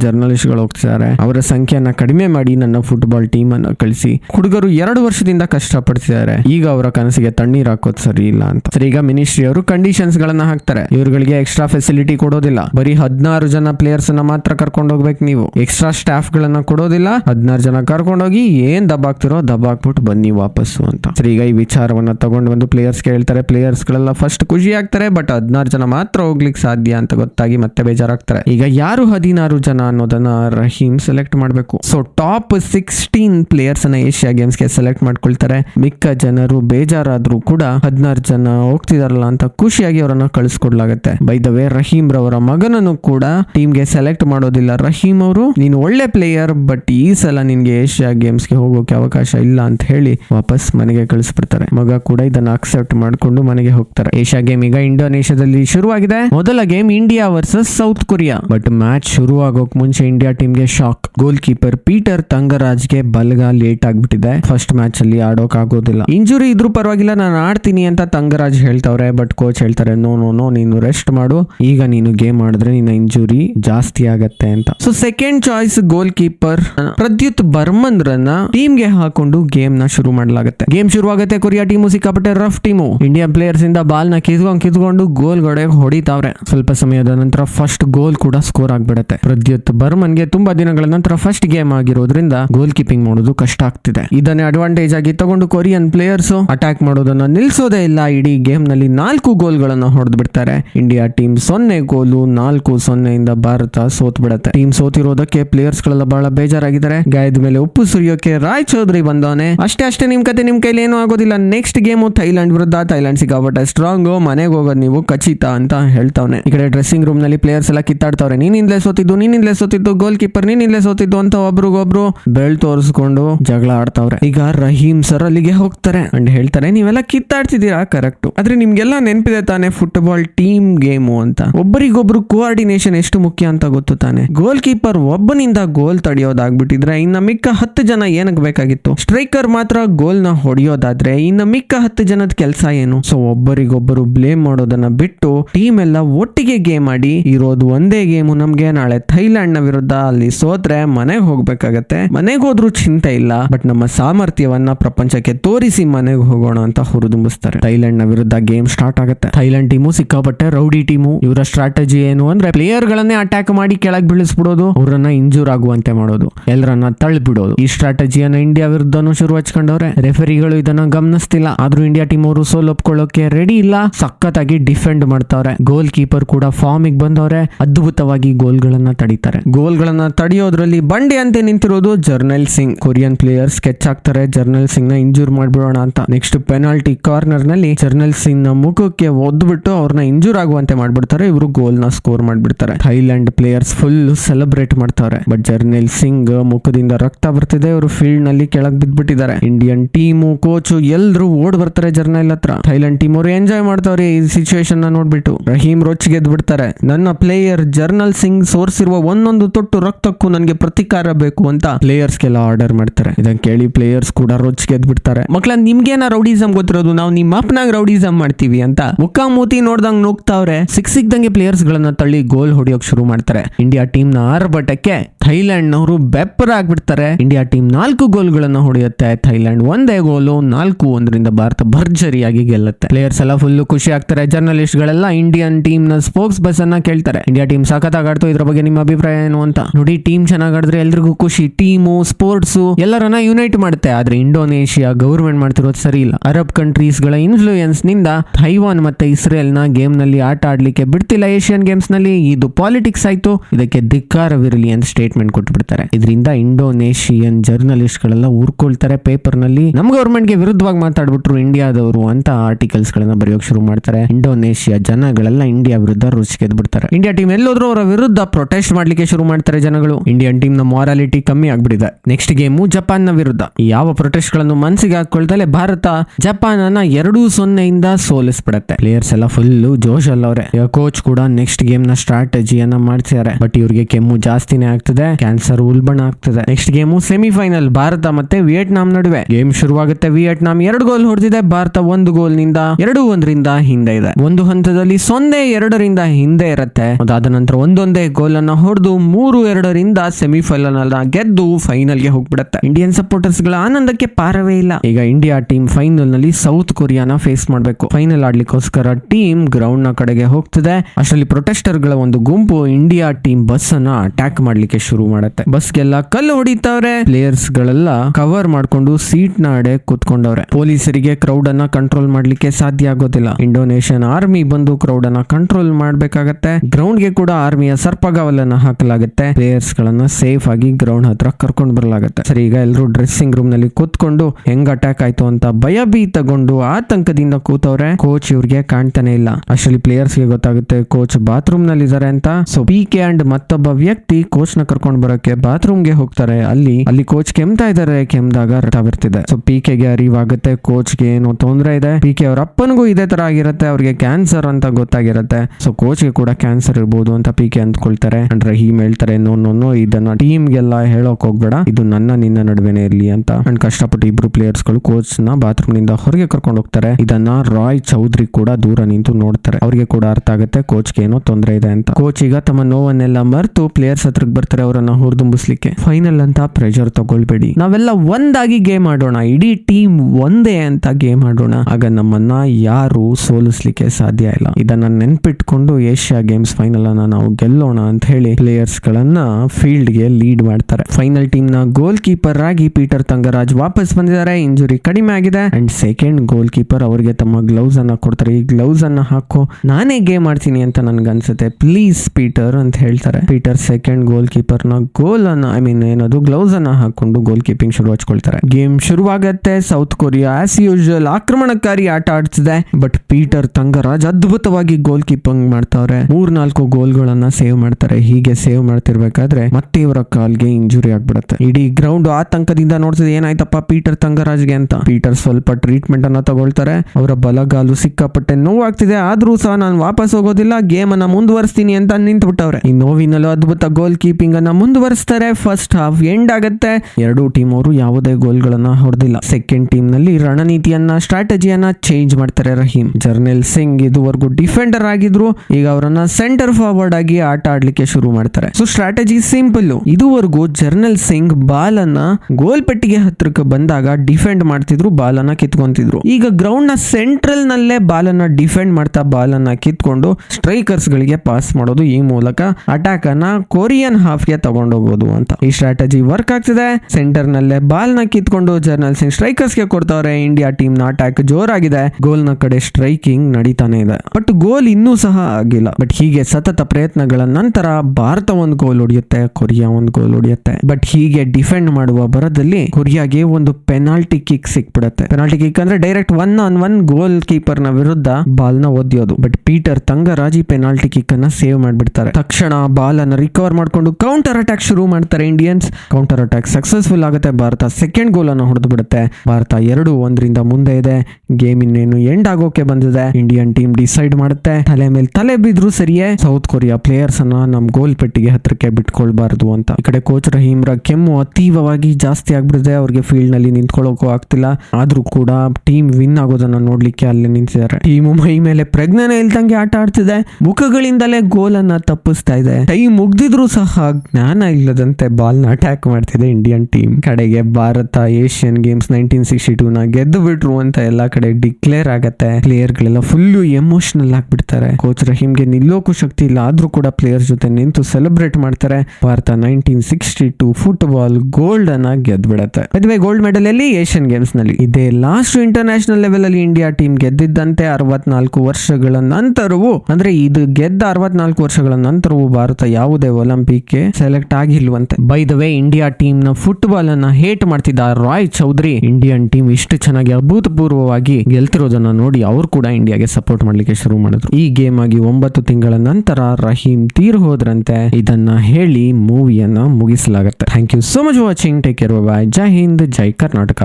ಜರ್ನಲಿಸ್ಟ್ಗಳು ಹೋಗ್ತಿದ್ದಾರೆ ಅವರ ಸಂಖ್ಯೆಯನ್ನ ಕಡಿಮೆ ಮಾಡಿ ನನ್ನ ಫುಟ್ಬಾಲ್ ಟೀಮ್ ಅನ್ನ ಕಳಿಸಿ ಹುಡುಗರು ಎರಡು ವರ್ಷದಿಂದ ಕಷ್ಟಪಡ್ತಿದ್ದಾರೆ. ಈಗ ಅವರ ಕನಸಿಗೆ ತಣ್ಣೀರ್ ಹಾಕೋದು ಸರಿ ಇಲ್ಲ ಅಂತ. ಸರಿ, ಈಗ ಮಿನಿಸ್ಟ್ರಿ ಅವರು ಕಂಡೀಷನ್ಸ್ ಗಳನ್ನ ಹಾಕ್ತಾರೆ. ಇವರುಗಳಿಗೆ ಎಕ್ಸ್ಟ್ರಾ ಫೆಸಿಲಿಟಿ ಕೊಡೋದಿಲ್ಲ. ಬರೀ ಹದಿನಾರು ಜನ ಪ್ಲೇಯರ್ಸ್ ಅನ್ನ ಮಾತ್ರ ಕರ್ಕೊಂಡು ಹೋಗ್ಬೇಕು ನೀವು. ಎಕ್ಸ್ಟ್ರಾ ಸ್ಟಾಫ್ ಗಳನ್ನ ಕೊಡೋದಿಲ್ಲ. ಹದಿನಾರು ಜನ ಕರ್ಕೊಂಡೋಗಿ ಏನ್ ದಬ್ಬಾಕ್ತಿರೋ ದಬ್ಬಾಕ್ಬಿಟ್ಟು ಬನ್ನಿ ವಾಪಸ್ಸು ಅಂತ. ಸರಿ, ಈಗ ಈ ವಿಚಾರವನ್ನ ತಗೊಂಡು ಬಂದು ಪ್ಲೇಯರ್ಸ್ ಹೇಳ್ತಾರೆ ಪ್ಲೇಯರ್ಸ್ ಗಳೆಲ್ಲ ಫಸ್ಟ್ ಖುಷಿ ಆಗ್ತಾರೆ ಬಟ್ ಹದಿನಾರು ಜನ ಮಾತ್ರ ಹೋಗ್ಲಿಕ್ಕೆ ಸಾಧ್ಯ ಅಂತ ಗೊತ್ತಾಗಿ ಮತ್ತೆ ಬೇಜಾರಾಗ್ತಾರೆ. ಈಗ ಯಾರು ಹದಿನಾರು ಜನ ಅನ್ನೋದನ್ನ ರಹೀಮ್ ಸೆಲೆಕ್ಟ್ ಮಾಡಬೇಕು. ಸೊ ಟಾಪ್ ಸಿಕ್ಸ್ಟೀನ್ ಪ್ಲೇಯರ್ಸ್ ಅನ್ನ ಏಷ್ಯಾ ಗೇಮ್ಸ್ಗೆ ಸೆಲೆಕ್ಟ್ ಮಾಡ್ಕೊಳ್ತಾರೆ. ಮಿಕ್ಕ ಜನರು ಬೇಜಾರಾದ್ರೂ ಕೂಡ ಹದಿನಾರು ಜನ ಹೋಗ್ತಿದಾರಲ್ಲ ಅಂತ ಖುಷಿಯಾಗಿ ಅವರನ್ನ ಕಳಿಸ್ಕೊಡ್ಲಾಗತ್ತೆ. ಬೈ ದ ವೇ ರಹೀಮ್ ರವರ ಮಗನನ್ನು ಕೂಡ ಟೀಮ್ಗೆ ಸೆಲೆಕ್ಟ್ ಮಾಡೋದಿಲ್ಲ. ರಹೀಮ್ ಅವರು, ನೀನು ಒಳ್ಳೆ ಪ್ಲೇಯರ್ ಬಟ್ ಈ ಸಲ ನಿನ್ಗೆ ಏಷ್ಯಾ ಗೇಮ್ಸ್ಗೆ ಹೋಗೋಕೆ ಅವಕಾಶ ಇಲ್ಲ ಅಂತ ಹೇಳಿ ವಾಪಸ್ ಮನೆಗೆ ಕಳಿಸ್ಬಿಡ್ತಾರೆ. ಮಗ ಕೂಡ ಇದನ್ನ ಅಕ್ಸೆಪ್ಟ್ ಮಾಡ್ಕೊಂಡು ಮನೆಗೆ ಹೋಗ್ತಾರೆ. ಏಷ್ಯಾ ಗೇಮ್ ಈಗ ಇಂಡೋನೇಷ್ಯಾದಲ್ಲಿ ಶುರುವಾಗಿದೆ. ಮೊದಲ game India versus South Korea but match ಶುರು ಆಗೋಕ್ ಮುಂಚೆ ಇಂಡಿಯಾ ಟೀಮ್ಗೆ ಶಾಕ್ ಗೋಲ್ ಕೀಪರ್ ಪೀಟರ್ ತಂಗರಾಜ್ಗೆ ಬಲ್ಗ ಲೇಟ್ ಆಗ್ಬಿಟ್ಟಿದೆ. ಫಸ್ಟ್ ಮ್ಯಾಚ್ ಅಲ್ಲಿ ಆಡೋಕ್ ಆಗೋದಿಲ್ಲ. ಇಂಜುರಿ ಇದ್ರೂ ಪರವಾಗಿಲ್ಲ, ನಾನು ಆಡ್ತೀನಿ ಅಂತ ತಂಗರಾಜ್ ಹೇಳ್ತವ್ರೆ ಬಟ್ ಕೋಚ್ ಹೇಳ್ತಾರೆ ನೋ ನೋ ನೋ ನೀನು ರೆಸ್ಟ್ ಮಾಡು. ಈಗ ನೀನು ಗೇಮ್ ಆಡಿದ್ರೆ ನಿನ್ನ ಇಂಜುರಿ ಜಾಸ್ತಿ ಆಗತ್ತೆ ಅಂತ. So second choice goal keeper Pradyut Barman ರನ್ನ ಟೀಮ್ಗೆ ಹಾಕೊಂಡು ಗೇಮ್ನ ಶುರು ಮಾಡಲಾಗುತ್ತೆ. ಗೇಮ್ ಶುರು ಆಗುತ್ತೆ ಕೊರಿಯಾ ಟೀಮು, ಸಿಕ್ಕಾಪಟ್ಟೆ ರಫ್ ಟೀಮು. ಇಂಡಿಯನ್ ಪ್ಲೇಯರ್ಸ್ ಇಂದ ಬಾಲ್ನ ಕಿತ್ಕೊಂಡು ಕಿತ್ಕೊಂಡು ಗೋಲ್ ಗೋಡೆ ಹೊಡಿತಾವ್ರೆ. ಸ್ವಲ್ಪ ಸಮಯದ ನಂತರ ಫಸ್ಟ್ ಗೋಲ್ ಕೂಡ ಸ್ಕೋರ್ ಆಗ್ಬಿಡುತ್ತೆ. ಪ್ರದ್ಯುತ್ ಬರ್ಮನ್ಗೆ ತುಂಬಾ ದಿನಗಳ ನಂತರ ಫಸ್ಟ್ ಗೇಮ್ ಆಗಿರೋದ್ರಿಂದ ಗೋಲ್ ಕೀಪಿಂಗ್ ಮಾಡೋದು ಕಷ್ಟ ಆಗ್ತಿದೆ. ಇದನ್ನೇ ಅಡ್ವಾಂಟೇಜ್ ಆಗಿ ತಗೊಂಡು ಕೊರಿಯನ್ ಪ್ಲೇಯರ್ಸ್ ಅಟ್ಯಾಕ್ ಮಾಡೋದನ್ನ ನಿಲ್ಸೋದೇ ಇಲ್ಲ. ಇಡೀ ಗೇಮ್ನಲ್ಲಿ ನಾಲ್ಕು ಗೋಲ್ಗಳನ್ನು ಹೊಡೆದು ಬಿಡ್ತಾರೆ. ಇಂಡಿಯಾ ಟೀಮ್ ಸೊನ್ನೆ ಗೋಲು ನಾಲ್ಕು ಸೊನ್ನೆಯಿಂದ ಭಾರತ ಸೋತ್ ಬಿಡತ್ತೆ. ಟೀಮ್ ಸೋತಿರೋದಕ್ಕೆ ಪ್ಲೇಯರ್ಸ್ ಗಳೆಲ್ಲ ಬಹಳ ಬೇಜಾರಾಗಿದ್ದಾರೆ. ಗಾಯದ ಮೇಲೆ ಉಪ್ಪು ಸುರಿಯೋಕೆ ರಾಯ್ ಚೌಧರಿ ಬಂದವನೆ ಅಷ್ಟೇ ಅಷ್ಟೇ ನಿಮ್ ಕತೆ ನಿಮ್ ಕೈಲಿ ಏನೂ ಆಗೋದಿಲ್ಲ. ನೆಕ್ಸ್ಟ್ ಗೇಮು ಥೈಲ್ಯಾಂಡ್ ವಿರುದ್ಧ. ಥೈಲ್ಯಾಂಡ್ ಸಿಕ್ಕಾಪಟ್ಟೆ ಸ್ಟ್ರಾಂಗ್ ಮನೆಗೆ ಹೋಗೋದು ನೀವು ಖಚಿತ ಅಂತ ಹೇಳ್ತಾವನೆ. ಈ ಕಡೆ ಡ್ರೆಸ್ಸಿಂಗ್ ರೂಮ್ನಲ್ಲಿ ಪ್ಲೇಯರ್ಸ್ ಎಲ್ಲ ಕಿತ್ತಾಡ್ತಾವ್ರೆ. ನೀನಿಂದಲೇ ಸೋತಿದ್ದು ನೀನಿಂದಲೇ ಸೋತಿದ್ದು ಗೋಲ್ ನೀನಿಂದಲೇ ಸೋತಿದ್ದು ಅಂತ ಒಬ್ರಿಗೊಬ್ರು ಬೆಳ್ ತೋರಿಸ್ಕೊಂಡು ಜಗಳ ಆಡ್ತಾವ್ರೆ. ಈಗ ರಹೀಮ್ ಸರ್ ಅಲ್ಲಿಗೆ ಹೋಗ್ತಾರೆ ಅಂಡ್ ಹೇಳ್ತಾರೆ, ನೀವೆಲ್ಲ ಕಿತ್ತಾಡ್ತಿದ್ದೀರಾ? ಕರೆಕ್ಟ್ ಆದ್ರೆ ನಿಮ್ಗೆಲ್ಲ ನೆನಪಿದೆ ತಾನೆ ಫುಟ್ಬಾಲ್ ಟೀಮ್ ಗೇಮು ಅಂತ. ಒಬ್ಬರಿಗೊಬ್ರು ಕೋಆರ್ಡಿನೇಷನ್ ಎಷ್ಟು ಮುಖ್ಯ ಅಂತ ಗೊತ್ತು ತಾನೆ. ಗೋಲ್ ಕೀಪರ್ ಒಬ್ಬನಿಂದ ಗೋಲ್ ತಡೆಯೋದಾಗ್ಬಿಟ್ಟಿದ್ರೆ, ಇನ್ನ ಮಿಕ್ಕ ಹತ್ತು ಜನ ಏನಕ್ ಬೇಕಾಗಿತ್ತು? ಸ್ಟ್ರೈಕರ್ ಮಾತ್ರ ಗೋಲ್ನ ಹೊಡೆಯೋದಾದ್ರೆ, ಇನ್ನ ಮಿಕ್ಕ ಹತ್ತು ಜನದ ಕೆಲಸ ಏನು? ಸೊ ಒಬ್ಬರಿಗೊಬ್ಬರು ಬ್ಲೇಮ್ ಮಾಡೋದನ್ನ ಬಿಟ್ಟು ಟೀಮ್ ಎಲ್ಲ ಒಟ್ಟಿಗೆ ಗೇಮ್ ಆಡಿ, ಇರೋದು ಒಂದೇ ಗೇಮು ನಮ್ಗೆ ನಾಳೆ ಥೈಲ್ಯಾಂಡ್ನ ವಿರುದ್ಧ ಅಲ್ಲಿ ಸೋತ್ರೆ ಮನೆಗೆ ಹೋಗ್ಬೇಕಾಗತ್ತೆ. ಮನೆಗೆ ಹೋದ್ರು ಚಿಂತೆ ಇಲ್ಲ, ಬಟ್ ನಮ್ಮ ಸಾಮರ್ಥ್ಯವನ್ನ ಪ್ರಪಂಚಕ್ಕೆ ತೋರಿಸಿ ಮನೆಗೆ ಹೋಗೋಣ ಅಂತ ಹುರಿದುಂಬಿಸ್ತಾರೆ. ಥೈಲ್ಯಾಂಡ್ನ ವಿರುದ್ಧ ಗೇಮ್ ಸ್ಟಾರ್ಟ್ ಆಗುತ್ತೆ. ಥೈಲ್ಯಾಂಡ್ ಟೀಮು ಸಿಕ್ಕಾಪಟ್ಟೆ ರೌಡಿ ಟೀಮು. ಇವರ ಸ್ಟ್ರಾಟಜಿ ಏನು ಅಂದ್ರೆ ಪ್ಲೇಯರ್ ಗಳನ್ನೇ ಅಟ್ಯಾಕ್ ಮಾಡಿ ಕೆಳಗೆ ಬೀಳಿಸ್ಬಿಡೋದು, ಅವರನ್ನ ಇಂಜೂರ್ ಆಗುವಂತೆ ಮಾಡೋದು ಎಲ್ಲರನ್ನ ತಳ್ಳಿಬಿಡೋದು ಈ ಸ್ಟ್ರಾಟಜಿಯನ್ನ ಇಂಡಿಯಾ ವಿರುದ್ಧನೂ ಶುರು ಹಚ್ಕೊಂಡವ್ರೆ. ರೆಫರಿಗಳು ಇದನ್ನ ಗಮನಿಸ್ತಿಲ್ಲ, ಆದ್ರೂ ಇಂಡಿಯಾ ಟೀಮ್ ಅವರು ಸೋಲ್ ಒಪ್ಕೊಳ್ಳೋಕೆ ರೆಡಿ ಇಲ್ಲ. ಸಖತ್ತಾಗಿ ಡಿಫೆಂಡ್ ಮಾಡ್ತಾವ್ರೆ. ಗೋಲ್ ಕೀಪರ್ ಕೂಡ ಫಾರ್ಮ್ಗೆ ಬಂದವ್ರೆ. ಅದ್ಭುತವಾಗಿ ಗೋಲ್ ಗಳನ್ನ ತಡೀತಾರೆ. ಗೋಲ್ ಗಳನ್ನ ತಡೆಯೋದ್ರಲ್ಲಿ ಬಂಡೆ ಅಂತೆ ನಿಂತಿರೋದು Jarnail Singh. Korean player sketch ಆಗ್ತಾರೆ ಜರ್ನಲ್ ಸಿಂಗ್ನ ಇಂಜೂರ್ ಮಾಡ್ಬಿಡೋಣ ಅಂತ. ನೆಕ್ಸ್ಟ್ ಪೆನಾಲ್ಟಿ ಕಾರ್ನರ್ನಲ್ಲಿ ಜರ್ನಲ್ ಸಿಂಗ್ನ ಮುಖಕ್ಕೆ ಒದ್ಬಿಟ್ಟು ಅವ್ರನ್ನ ಇಂಜೂರ್ ಆಗುವಂತೆ ಮಾಡ್ಬಿಡ್ತಾರೆ. ಇವರು ಗೋಲ್ನ ಸ್ಕೋರ್ ಮಾಡ್ಬಿಡ್ತಾರೆ. ಥೈಲ್ಯಾಂಡ್ ಪ್ಲೇಯರ್ಸ್ ಫುಲ್ ಸೆಲೆಬ್ರೇಟ್ ಮಾಡ್ತಾರೆ. ಬಟ್ ಜರ್ನಲ್ ಸಿಂಗ್ ಮುಖದಿಂದ ರಕ್ತ ಬರ್ತಿದೆ. ಇವರು ಫೀಲ್ಡ್ನಲ್ಲಿ ಕೆಳಗ್ ಬಿದ್ಬಿಟ್ಟಿದ್ದಾರೆ. ಇಂಡಿಯನ್ ಟೀಮು, ಕೋಚು ಎಲ್ರು ಓಡ್ ಬರ್ತಾರೆ ಜರ್ನಲ್ ಹತ್ರ. ಥೈಲ್ಯಾಂಡ್ ಟೀಮ್ ಅವರು ಎಂಜಾಯ್ ಮಾಡ್ತಾವ್ರೆ ಈ ಸಿಚುವೇಶನ್ನ ನೋಡ್ಬಿಟ್ಟು. ರಹೀಮ್ ರೋಚ್ ಗೆದ್ಬಿಡ್ತಾರೆ ನನ್ನ ಪ್ಲೇಯರ್ ಜರ್ನಲ್ ಸಿಂಗ್ ಸೋರ್ಸಿರುವ ಒಂದೊಂದು ತೊಟ್ಟು ರಕ್ತಕ್ಕೂ ನನಗೆ ಪ್ರತಿಕಾರ ಬೇಕು ಅಂತ ಪ್ಲೇಯರ್ಸ್ ಗೆಲ್ಲ ಆರ್ಡರ್ ಮಾಡ್ತಾರೆ. ಇದನ್ನ ಕೇಳಿ ಪ್ಲೇಯರ್ಸ್ ಕೂಡ ರೋಚ್ ಗೆದ್ದು ಬಿಡ್ತಾರೆ ಮಕ್ಳ, ನಿಮ್ಗೇನ ರೌಡಿಸಮ್ ಗೊತ್ತಿರೋದು? ನಾವು ನಿಮ್ಮ ಅಪ್ಪನಾಗ ರೌಡಿಸಮ್ ಮಾಡ್ತೀವಿ ಅಂತ. ಮುಖ ಮೂತಿ ನೋಡ್ದಂಗ್ ನುಗ್ತಾವ್ರೆ. ಸಿಕ್ ಸಿಕ್ದಂಗೆ ಪ್ಲೇಯರ್ಸ್ ಗಳನ್ನ ತಳ್ಳಿ ಗೋಲ್ ಹೊಡಿಯೋಕ್ ಶುರು ಮಾಡ್ತಾರೆ. ಇಂಡಿಯಾ ಟೀಮ್ನ ಆರ್ಭಟಕ್ಕೆ ಥೈಲ್ಯಾಂಡ್ ನವರು ಬೆಪ್ಪರ ಆಗ್ಬಿಡ್ತಾರೆ. ಇಂಡಿಯಾ ಟೀಮ್ ನಾಲ್ಕು ಗೋಲ್ ಗಳನ್ನ ಹೊಡೆಯುತ್ತೆ. ಥೈಲ್ಯಾಂಡ್ ಒಂದೇ ಗೋಲು ನಾಲ್ಕು ಒಂದರಿಂದ ಭಾರತ ಭರ್ಜರಿಯಾಗಿ ಗೆಲ್ಲುತ್ತೆ. ಪ್ಲೇಯರ್ಸ್ ಎಲ್ಲ ಫುಲ್ ಖುಷಿ ಆಗ್ತಾರೆ. ಜರ್ನಲಿಸ್ಟ್ ಗಳೆಲ್ಲ ಇಂಡಿಯನ್ ಟೀಮ್ನ ಸ್ಪೋಕ್ಸ್ ಬಸ್ ಅನ್ನ ಕೇಳ್ತಾರೆ. ಇಂಡಿಯಾ ಟೀಮ್ ಸಖತ್ ಆಗಾಡ್ತು ಇದ್ರ ಬಗ್ಗೆ ನಿಮ್ಮ ಅಭಿಪ್ರಾಯ ಏನು ಅಂತ? ನೋಡಿ ಟೀಮ್ ಚೆನ್ನಾಗ್ ಆಡಿದ್ರೆ ಎಲ್ರಿಗೂ ಖುಷಿ. ಟೀಮು ಸ್ಪೋರ್ಟ್ಸ್ ಎಲ್ಲರನ್ನ ಯುನೈಟ್ ಮಾಡುತ್ತೆ. ಆದ್ರೆ ಇಂಡೋನೇಷಿಯಾ ಗೌರ್ಮೆಂಟ್ ಮಾಡ್ತಿರೋದು ಸರಿ ಇಲ್ಲ. ಅರಬ್ ಕಂಟ್ರೀಸ್ಗಳ ಇನ್ಫ್ಲೂಯೆನ್ಸ್ನಿಂದ ಥೈವಾನ್ ಮತ್ತೆ ಇಸ್ರೇಲ್ನ ಗೇಮ್ನಲ್ಲಿ ಆಟ ಆಡ್ಲಿಕ್ಕೆ ಬಿಡ್ತಿಲ್ಲ ಏಷ್ಯನ್ ಗೇಮ್ಸ್ನಲ್ಲಿ. ಇದು ಪಾಲಿಟಿಕ್ಸ್ ಆಯ್ತು. ಇದಕ್ಕೆ ಧಿಕ್ಕಾರವಿರಲಿ ಅಂತ ಸ್ಟೇಟ್ಮೆಂಟ್ ಕೊಟ್ಬಿಡ್ತಾರೆ. ಇದರಿಂದ ಇಂಡೋನೇಷಿಯನ್ ಜರ್ನಲಿಸ್ಟ್ ಗಳೆಲ್ಲ ಊರ್ಕೊಳ್ತಾರೆ ಪೇಪರ್ನಲ್ಲಿ. ನಮ್ ಗೌರ್ಮೆಂಟ್ಗೆ ವಿರುದ್ಧವಾಗಿ ಮಾತಾಡ್ಬಿಟ್ರು ಇಂಡಿಯಾದವರು ಅಂತ ಆರ್ಟಿಕಲ್ಸ್ ಗಳನ್ನ ಬರೆಯೋಕ್ ಶುರು ಮಾಡ್ತಾರೆ. ಇಂಡೋನೇಷಿಯಾ ಜನಗಳೆಲ್ಲ ಇಂಡಿಯಾ ವಿರುದ್ಧ ರುಚಿಗೆದ್ ಬಿಡ್ತಾರೆ ಇಂಡಿಯಾ ಟೀಮ್ ಎಲ್ಲೋದ್ರು ಅವರ ವಿರುದ್ಧ ಪ್ರೊಟೆಸ್ಟ್ ಮಾಡ್ಲಿಕ್ಕೆ ಶುರು ಮಾಡ್ತಾರೆ ಜನಗಳು. ಇಂಡಿಯನ್ ಟೀಮ್ನ ಮಾರಾಲಿಟಿ ಕಮ್ಮಿ ಆಗ್ಬಿಟ್ಟಿದೆ. ನೆಕ್ಸ್ಟ್ ಗೇಮು ಜಪಾನ್ನ ವಿರುದ್ಧ. ಯಾವ ಪ್ರೊಟೆಸ್ಟ್ಗಳನ್ನು ಮನಸ್ಸಿಗೆ ಹಾಕೊಳ್ತಲೇ ಭಾರತ ಜಪಾನ್ ಅನ್ನ ಎರಡು ಸೊನ್ನೆಯಿಂದ ಸೋಲಿಸ್ಬಿಡತ್ತೆ. ಪ್ಲೇಯರ್ಸ್ ಎಲ್ಲ ಫುಲ್ ಜೋಶ್ ಅಲ್ಲವ್ರೆ ಕೋಚ್ ಕೂಡ ನೆಕ್ಸ್ಟ್ ಗೇಮ್ನ ಸ್ಟ್ರಾಟಜಿಯನ್ನ ಮಾಡ್ತಿದ್ದಾರೆ ಬಟ್ ಇವ್ರಿಗೆ ಕೆಮ್ಮು ಜಾಸ್ತಿನೇ ಆಗ್ತದೆ. ಕ್ಯಾನ್ಸರ್ ಉಲ್ಬಣ ಆಗ್ತದೆ. ನೆಕ್ಸ್ಟ್ ಗೇಮು ಸೆಮಿಫೈನಲ್ ಭಾರತ ಮತ್ತೆ ವಿಯೆಟ್ನಾಂ ನಡುವೆ. ಗೇಮ್ ಶುರುವಾಗುತ್ತೆ. ವಿಯೆಟ್ನಾಂ ಎರಡು ಗೋಲ್ ಹೊಡೆದಿದೆ. ಭಾರತ ಒಂದು ಗೋಲ್ನಿಂದ ಎರಡು ಒಂದರಿಂದ ಹಿಂದೆ ಇದೆ. ಒಂದು ಹಂತದಲ್ಲಿ ಸೊನ್ನೆ ಎರಡರಿಂದ ಹಿಂದೆ ಇರುತ್ತೆ. ಅದಾದ ನಂತರ ಒಂದೊಂದೇ ಗೋಲ್ ಅನ್ನ ಹೊಡೆದು ಮೂರು ಎರಡರಿಂದ ಸೆಮಿಫೈನಲ್ ಗೆದ್ದು ಫೈನಲ್ಗೆ ಹೋಗ್ಬಿಡುತ್ತೆ. ಇಂಡಿಯನ್ ಸಪೋರ್ಟರ್ಸ್ಗಳ ಆನಂದಕ್ಕೆ ಪಾರವೇ ಇಲ್ಲ. ಈಗ ಇಂಡಿಯಾ ಟೀಮ್ ಫೈನಲ್ನಲ್ಲಿ ಸೌತ್ ಕೊರಿಯಾನ ಫೇಸ್ ಮಾಡಬೇಕು. ಫೈನಲ್ ಆಡ್ಲಿಕ್ಕೋಸ್ಕರ ಟೀಮ್ ಗ್ರೌಂಡ್ನ ಕಡೆಗೆ ಹೋಗ್ತದೆ. ಅಷ್ಟರಲ್ಲಿ ಪ್ರೊಟೆಸ್ಟರ್ಗಳ ಒಂದು ಗುಂಪು ಇಂಡಿಯಾ ಟೀಮ್ ಬಸ್ ಅನ್ನ ಅಟ್ಯಾಕ್ ಮಾಡ್ಲಿಕ್ಕೆ ಶುರು ಮಾಡುತ್ತೆ. ಬಸ್ ಗೆಲ್ಲ ಕಲ್ಲು ಹೊಡಿತಾವ್ರೆ ಪ್ಲೇಯರ್ಸ್ ಗಳೆಲ್ಲ ಕವರ್ ಮಾಡ್ಕೊಂಡು ಸೀಟ್ನ ಅಡೆ ಕೂತ್ಕೊಂಡವ್ರೆ. ಪೊಲೀಸರಿಗೆ ಕ್ರೌಡ್ ಅನ್ನ ಕಂಟ್ರೋಲ್ ಮಾಡ್ಲಿಕ್ಕೆ ಸಾಧ್ಯ ಆಗೋದಿಲ್ಲ. ಇಂಡೋನೇಷಿಯನ್ ಆರ್ಮಿ ಬಂದು ಕ್ರೌಡ್ ಅನ್ನ ಕಂಟ್ರೋಲ್ ಮಾಡ್ಬೇಕಾಗತ್ತೆ. ಗ್ರೌಂಡ್ಗೆ ಕೂಡ ಆರ್ಮಿಯ ಸರ್ಪಗಾವಲನ್ನ ಹಾಕಲಾಗುತ್ತೆ. ಪ್ಲೇಯರ್ಸ್ ಗಳನ್ನ ಸೇಫ್ ಆಗಿ ಗ್ರೌಂಡ್ ಹತ್ರ ಕರ್ಕೊಂಡು ಬರಲಾಗುತ್ತೆ. ಸರಿ, ಈಗ ಎಲ್ಲರೂ ಡ್ರೆಸ್ಸಿಂಗ್ ರೂಮ್ನಲ್ಲಿ ಕೂತ್ಕೊಂಡು ಹೆಂಗ್ ಅಟ್ಯಾಕ್ ಆಯ್ತು ಅಂತ ಭಯ ಬೀತಗೊಂಡು ಆತಂಕದಿಂದ ಕೂತವ್ರೆ ಕೋಚ್ ಇವ್ರಿಗೆ ಕಾಣ್ತಾನೆ ಇಲ್ಲ. ಅಷ್ಟರಲ್ಲಿ ಪ್ಲೇಯರ್ಸ್ಗೆ ಗೊತ್ತಾಗುತ್ತೆ ಕೋಚ್ ಬಾತ್ರೂಮ್ನಲ್ಲಿ ಇದಾರೆ ಅಂತ. ಸೊ ಪಿ ಕೆ ಅಂಡ್ ಮತ್ತೊಬ್ಬ ವ್ಯಕ್ತಿ ಕೋಚ್ನ ಕರ್ಕೊಂಡು ಬರೋಕೆ ಬಾತ್ರೂಮ್ಗೆ ಹೋಗ್ತಾರೆ. ಅಲ್ಲಿ ಅಲ್ಲಿ ಕೋಚ್ ಕೆಮ್ತಾ ಇದಾರೆ, ಕೆಮ್ದಾಗ ರಕ್ತ ಬರ್ತಿದೆ. ಸೊ ಪಿ ಗೆ ಅರಿವಾಗುತ್ತೆ ಕೋಚ್ಗೆ ಏನೋ ತೊಂದರೆ ಇದೆ. ಪಿ ಕೆ ಅವ್ರ ಅಪ್ಪನಿಗೂ ಇದೇ ತರ ಆಗಿರುತ್ತೆ, ಅವ್ರಿಗೆ ಕ್ಯಾನ್ಸರ್ ಅಂತ ಗೊತ್ತಾಗಿರುತ್ತೆ. ಸೊ ಕೋಚ್ಗೆ ಕೂಡ ಕ್ಯಾನ್ಸರ್ ಇರ್ಬೋದು ಅಂತ ಪಿ ಕೆ ಅಂದ್ಕೊಳ್ತಾರೆ. ಅಂಡ್ ರಹೀಮ್ ಹೇಳ್ತಾರೆ ನೋ ನೋ ನೋ ಇದನ್ನ ಟೀಮ್ ಗೆಲ್ಲ ಹೇಳೋಕ್ ಹೋಗ್ಬೇಡ. ಇದು ನನ್ನ, ನಿನ್ನ ನಡುವೆನೇ ಇರಲಿ ಅಂತ. ಅಂಡ್ ಕಷ್ಟಪಟ್ಟು ಇಬ್ರು ಪ್ಲೇಯರ್ಸ್ಗಳು ಕೋಚ್ನ ಬಾತ್ರೂಮ್ನಿಂದ ಹೊರಗೆ ಕರ್ಕೊಂಡು ಹೋಗ್ತಾರೆ. ಇದನ್ನ ರಾಯ್ ಚೌಧರಿ ಕೂಡ ದೂರ ನಿಂತು ನೋಡ್ತಾರೆ. ಅವ್ರಿಗೆ ಕೂಡ ಅರ್ಥ ಆಗುತ್ತೆ ಕೋಚ್ ಏನೋ ತೊಂದರೆ ಇದೆ ಅಂತ. ಕೋಚ್ ಈಗ ತಮ್ಮ ನೋವನ್ನೆಲ್ಲ ಮರೆತು ಪ್ಲೇಯರ್ಸ್ ಹತ್ರಕ್ಕೆ ಬರ್ತಾರೆ ಅವರನ್ನ ಹುರಿದುಂಬಿಸ್ಲಿಕ್ಕೆ. ಫೈನಲ್ ಅಂತ ಪ್ರೆಷರ್ ತಗೊಳ್ಬೇಡಿ. ನಾವೆಲ್ಲ ಒಂದಾಗಿ ಗೇಮ್ ಆಡೋಣ. ಇಡೀ ಟೀಮ್ ಒಂದೇ ಅಂತ ಗೇಮ್ ಆಡೋಣ. ಆಗ ನಮ್ಮನ್ನ ಯಾರು ಸೋಲಿಸ್ಲಿಕ್ಕೆ ಸಾಧ್ಯ ಇಲ್ಲ. ಇದನ್ನ ನೆನ್ಪಿಟ್ಕೊಂಡು ಏಷ್ಯಾ ಗೇಮ್ಸ್ ಫೈನಲ್ ಅನ್ನ ನಾವು ಗೆಲ್ಲೋಣ ಅಂತ ಹೇಳಿ ಪ್ಲೇಯರ್ಸ್ ಗಳನ್ನ ಫೀಲ್ಡ್ಗೆ ಲೀಡ್ ಮಾಡ್ತಾರೆ. ಫೈನಲ್ ಟೀಮ್ನ ಗೋಲ್ ಕೀಪರ್ ಆಗಿ ಪೀಟರ್ ತಂಗರಾಜ್ ವಾಪಸ್ ಬಂದಿದ್ದಾರೆ. ಇಂಜುರಿ ಕಡಿಮೆ ಆಗಿದೆ. ಅಂಡ್ ಸೆಕೆಂಡ್ ಗೋಲ್ ಕೀಪರ್ ಅವರಿಗೆ ತಮ್ಮ ಗ್ಲೌಸ್ ಅನ್ನ ಕೊಡ್ತಾರೆ. ಈ ಗ್ಲೌಸ್ ಅನ್ನ ಹಾಕೋ ನಾನೇ ಗೇಮ್ ಆಡ್ತೀನಿ ಅಂತ ನನ್ಗೆ ಅನ್ಸುತ್ತೆ ಪ್ಲೀಸ್ ಪೀಟರ್ ಅಂತ ಹೇಳ್ತಾರೆ. ಪೀಟರ್ ಸೆಕೆಂಡ್ ಗೋಲ್ ಕೀಪರ್ನ ಗೋಲ್ ಅನ್ನ ಐ ಮೀನ್ ಏನದು ಗ್ಲೌಸ್ ಅನ್ನ ಹಾಕೊಂಡು ಗೋಲ್ ಕೀಪಿಂಗ್ ಶುರು ಹಚ್ಕೊಳ್ತಾರೆ. ಗೇಮ್ ಶುರುವಾಗತ್ತೆ. ಸೌತ್ ಕೊರಿಯಾ ಆಸ್ ಯೂಶುವಲ್ ಆಕ್ರಮಣಕಾರಿ ಆಟ ಆಡ್ತಿದೆ. ಬಟ್ ಪೀಟರ್ ತಂಗರಾಜ್ ಅದ್ಭುತವಾಗಿ ಗೋಲ್ ಕೀಪಿಂಗ್ ಮಾಡ್ತಾವ್ರೆ ಮೂರ್ ನಾಲ್ಕು ಗೋಲ್ಗಳನ್ನ ಸೇವ್ ಮಾಡ್ತಾರೆ. ಹೀಗೆ ಸೇವ್ ಮಾಡ್ತಿರ್ಬೇಕಾದ್ರೆ ಮತ್ತೆ ಇವರ ಕಾಲ್ಗೆ ಇಂಜುರಿ ಆಗ್ಬಿಡುತ್ತೆ. ಇಡೀ ಗ್ರೌಂಡ್ ಆತಂಕದಿಂದ ನೋಡ್ತಿದೆ, ಏನಾಯ್ತಪ್ಪ ಪೀಟರ್ ತಂಗರಾಜ್ಗೆ ಅಂತ. ಪೀಟರ್ ಸ್ವಲ್ಪ ಟ್ರೀಟ್ಮೆಂಟ್ ಅನ್ನ ತಗೊಳ್ತಾರೆ, ಅವರ ಬಲಗಾಲು ಸಿಕ್ಕಾಪಟ್ಟೆ ನೋವಾಗ್ತಿದೆ, ಆದ್ರೂ ಸಹ ನಾನು ವಾಪಸ್ ಹೋಗೋದಿಲ್ಲ ಗೇಮ್ ಅನ್ನ ಮುಂದುವರಿಸ್ತೀನಿ ಅಂತ ನಿಂತು ಬಿಟ್ಟವ್ರೆ ಈ ನೋವಿನಲ್ಲೂ ಅದ್ಭುತ ಗೋಲ್ ಕೀಪಿಂಗ್ ಅನ್ನ ಮುಂದುವರಿಸ್ತಾರೆ ಫಸ್ಟ್ ಹಾಫ್ ಎಂಡ್ ಆಗುತ್ತೆ. ಎರಡೂ ಟೀಮ್ ಅವರು ಯಾವುದೇ ಗೋಲ್ಗಳನ್ನ ಹೊಡೆದಿಲ್ಲ. ಸೆಕೆಂಡ್ ಟೀಮ್ನಲ್ಲಿ ರಣನೀತಿಯನ್ನ ಸ್ಟ್ರಾಟಜಿಯನ್ನ ಚೇಂಜ್ ಮಾಡ್ತಾರೆ ರಹೀಮ್ ಜರ್ನೆಲ್ ಸಿಂಗ್ ಇದುವರೆಗೂ ಡಿಫೆಂಡರ್ ಆಗಿದ್ರು, ಈಗ ಅವರನ್ನ ಸೆಂಟರ್ ಫಾರ್ವರ್ಡ್ ಆಗಿ ಆಟ ಆಡ್ಲಿಕ್ಕೆ ಶುರು ಮಾಡ್ತಾರೆ. ಸೊ ಸ್ಟ್ರಾಟಜಿ ಸಿಂಪಲ್ ಇದುವರೆಗೂ ಜರ್ನಲ್ ಸಿಂಗ್ ಬಾಲ್ ಅನ್ನ ಗೋಲ್ ಪೆಟ್ಟಿಗೆ ಹತ್ರಕ್ಕೆ ಬಂದಾಗ ಡಿಫೆಂಡ್ ಮಾಡ್ತಿದ್ರು ಬಾಲ್ ಅನ್ನ ಕಿತ್ಕೊಂತಿದ್ರು. ಈಗ ಗ್ರೌಂಡ್ನ ಸೆಂಟ್ರಲ್ ನಲ್ಲೇ ಬಾಲ್ ಅನ್ನ ಡಿಫೆಂಡ್ ಮಾಡ್ತಾ ಬಾಲ್ ಅನ್ನ ಕಿತ್ಕೊಂಡು ಸ್ಟ್ರೈಕರ್ಸ್ ಗಳಿಗೆ ಪಾಸ್ ಮಾಡೋದು ಈ ಮೂಲಕ ಅಟ್ಯಾಕ್ ಅನ್ನ ಕೊರಿಯನ್ ಹಾಫ್ಗೆ ತಗೊಂಡೋಗೋದು ಅಂತ. ಈ ಸ್ಟ್ರಾಟಜಿ ವರ್ಕ್ ಆಗ್ತಿದೆ. ಸೆಂಟರ್ ನಲ್ಲೇ ಬಾಲ್ನ ಕಿತ್ಕೊಂಡು ಜರ್ನಲ್ ಸಿಂಗ್ ಸ್ಟ್ರೈಕರ್ಸ್ಗೆ ಕೊಡ್ತಾವ್ರೆ. ಇಂಡಿಯಾ ಟೀಮ್ನ ಅಟ್ಯಾಕ್ ಜೋರಾಗಿದೆ. ಗೋಲ್ನ ಕಡೆ ಸ್ಟ್ರೈಕಿಂಗ್ ನಡೀತಾನೆ ಇದೆ. ಬಟ್ ಗೋಲ್ ಇನ್ನೂ ಸಹ ಆಗಿಲ್ಲ. ಬಟ್ ಹೀಗೆ ಸತತ ಪ್ರಯತ್ನಗಳ ನಂತರ ಭಾರತ ಒಂದು ಗೋಲ್ ಹೊಡೆಯುತ್ತೆ, ಕೊರಿಯಾ ಒಂದು ಗೋಲ್ ಹೊಡೆಯುತ್ತೆ. ಬಟ್ ಹೀಗೆ ಡಿಫೆಂಡ್ ಮಾಡುವ ಬರದಲ್ಲಿ ಕೊರಿಯಾಗೆ ಒಂದು ಪೆನಾಲ್ಟಿ ಕಿಕ್ ಸಿಕ್ಬಿಡುತ್ತೆ. ಪೆನಾಲ್ಟಿ ಕಿಕ್ ಅಂದ್ರೆ direct one on one goal ಕೀಪರ್ನ ವಿರುದ್ಧ ಬಾಲ್ನ ಒದ್ಯೋದು. ಬಟ್ ಪೀಟರ್ ತಂಗರಾಜಿ ಪೆನಾಲ್ಟಿ ಕಿಕ್ ಅನ್ನ ಸೇವ್ ಮಾಡ್ಬಿಡ್ತಾರೆ. ತಕ್ಷಣ ಬಾಲ್ ಅನ್ನ ರಿಕವರ್ ಮಾಡ್ಕೊಂಡು ಕೌಂಟರ್ ಅಟ್ಯಾಕ್ ಶುರು ಮಾಡ್ತಾರೆ ಇಂಡಿಯನ್ಸ್ ಕೌಂಟರ್ ಅಟ್ಯಾಕ್ ಸಕ್ಸಸ್ಫುಲ್ ಆಗುತ್ತೆ. ಭಾರತ ಸೆಕೆಂಡ್ ಗೋಲ್ ಅನ್ನು ಹೊಡೆದು ಬಿಡುತ್ತೆ ಭಾರತ ಎರಡು ಒಂದರಿಂದ ಮುಂದೆ ಇದೆ. ಗೇಮ್ ಇನ್ನೇನು ಎಂಡ್ ಆಗೋಕೆ ಬಂದಿದೆ. ಇಂಡಿಯನ್ ಟೀಮ್ ಡಿಸೈಡ್ ಮಾಡುತ್ತೆ. ತಲೆ ಮೇಲೆ ತಲೆ ಬಿದ್ರು ಸರಿಯೇ. ಸೌತ್ ಕೊರಿಯಾ ಪ್ಲೇಯರ್ಸ್ ಅನ್ನ ನಮ್ ಗೋಲ್ ಪೆಟ್ಟಿಗೆ ಹತ್ರಕ್ಕೆ ಬಿಟ್ಕೊಳ್ಬಾರ್ದು ಅಂತ. ಈ ಕಡೆ ಕೋಚ್ ರಹೀಮ್ರ ಕೆಮ್ಮು ಅತೀವವಾಗಿ ಜಾಸ್ತಿ ಆಗ್ಬಿಡಿದೆ ಅವ್ರಿಗೆ ಫೀಲ್ಡ್ನಲ್ಲಿ ನಿಂತ್ಕೊಳ್ಳೋಕು ಆಗ್ತಿಲ್ಲ. ಆದ್ರೂ ಕೂಡ ಟೀಮ್ ವಿನ್ ಆಗೋದನ್ನ ನೋಡ್ಲಿಕ್ಕೆ ಅಲ್ಲಿ ನಿಂತಿದ್ದಾರೆ. ಟೀಮ್ ಮೈ ಮೇಲೆ ಪ್ರಜ್ಞಾನ ಇಲ್ದಂಗೆ ಆಟ ಆಡ್ತಿದೆ. ಮುಖಗಳಿಂದಲೇ ಗೋಲ್ ಅನ್ನ ತಪ್ಪಿಸ್ತಾ ಇದೆ. ಟೈಮ್ ಮುಗ್ದಿದ್ರು ಸಹ ಜ್ಞಾನ ಇಲ್ಲದಂತೆ ಬಾಲ್ನ ಅಟ್ಯಾಕ್ ಮಾಡ್ತಿದೆ ಇಂಡಿಯನ್ ಟೀಮ್ ಕಡೆಗೆ Bharat Asian games nineteen sixty two ನ ಗೆದ್ದು ಬಿಟ್ರು ಅಂತ ಎಲ್ಲಾ ಕಡೆ ಡಿಕ್ಲೇರ್ ಆಗತ್ತೆ. ಪ್ಲೇಯರ್ ಗಳೆಲ್ಲ ಫುಲ್ ಎಮೋಷನಲ್ ಆಗ್ಬಿಡ್ತಾರೆ. ಕೋಚ್ ರಹೀಮ್ಗೆ ನಿಲ್ಲೋಕು ಶಕ್ತಿ ಇಲ್ಲ. ಆದ್ರೂ ಕೂಡ ಪ್ಲೇಯರ್ ಜೊತೆ ನಿಂತು ಸೆಲೆಬ್ರೇಟ್ ಮಾಡ್ತಾರೆ. Bharat nineteen sixty two football gold ಅನ್ನ ಗೆದ್ಬಿಡತ್ತೆ. ಅದುವೇ ಗೋಲ್ಡ್ ಮೆಡಲ್ ಅಲ್ಲಿ ಏಷ್ಯನ್ ಗೇಮ್ಸ್ನಲ್ಲಿ. ಇದೇ ಲಾಸ್ಟ್ ಇಂಟರ್ನ್ಯಾಷನಲ್ ಲೆವೆಲ್ ಅಲ್ಲಿ ಇಂಡಿಯಾ ಟೀಮ್ ಗೆದ್ದಿದ್ದಂತೆ ಅರವತ್ನಾಲ್ಕು ವರ್ಷಗಳ ನಂತರವೂ, ಅಂದ್ರೆ ಇದು ಗೆದ್ದ ಅರವತ್ನಾಲ್ಕು ವರ್ಷಗಳ ನಂತರವೂ ಭಾರತ ಯಾವುದೇ ಒಲಿಂಪಿಕ್ ಸೆಲೆಕ್ಟ್ ಆಗಿಲ್ವಂತೆ. ಬೈ ದ ವೇ ಇಂಡಿಯಾ ಟೀಮ್ನ ಫುಟ್ಬಾಲ್ ಅನ್ನ ಹೇಟ್ ಮಾಡ್ತಿದ್ದ ರಾಯ್ ಚೌಧರಿ ಇಂಡಿಯನ್ ಟೀಮ್ ಇಷ್ಟು ಚೆನ್ನಾಗಿ ಅಭೂತಪೂರ್ವವಾಗಿ ಗೆಲ್ತಿರೋದನ್ನ ನೋಡಿ ಅವ್ರು ಕೂಡ ಇಂಡಿಯಾಗೆ ಸಪೋರ್ಟ್ ಮಾಡ್ಲಿಕ್ಕೆ ಶುರು ಮಾಡಿದ್ರು. ಈ ಗೇಮ್ ಆಗಿ ಒಂಬತ್ತು ತಿಂಗಳ ನಂತರ ರಹೀಂ ತೀರ್ ಹೋದ್ರಂತೆ. ಇದನ್ನ ಹೇಳಿ ಮೂವಿಯನ್ನ ಮುಗಿಸಲಾಗುತ್ತೆ. Thank you so much watching take care bye Jai Hind Jai Karnataka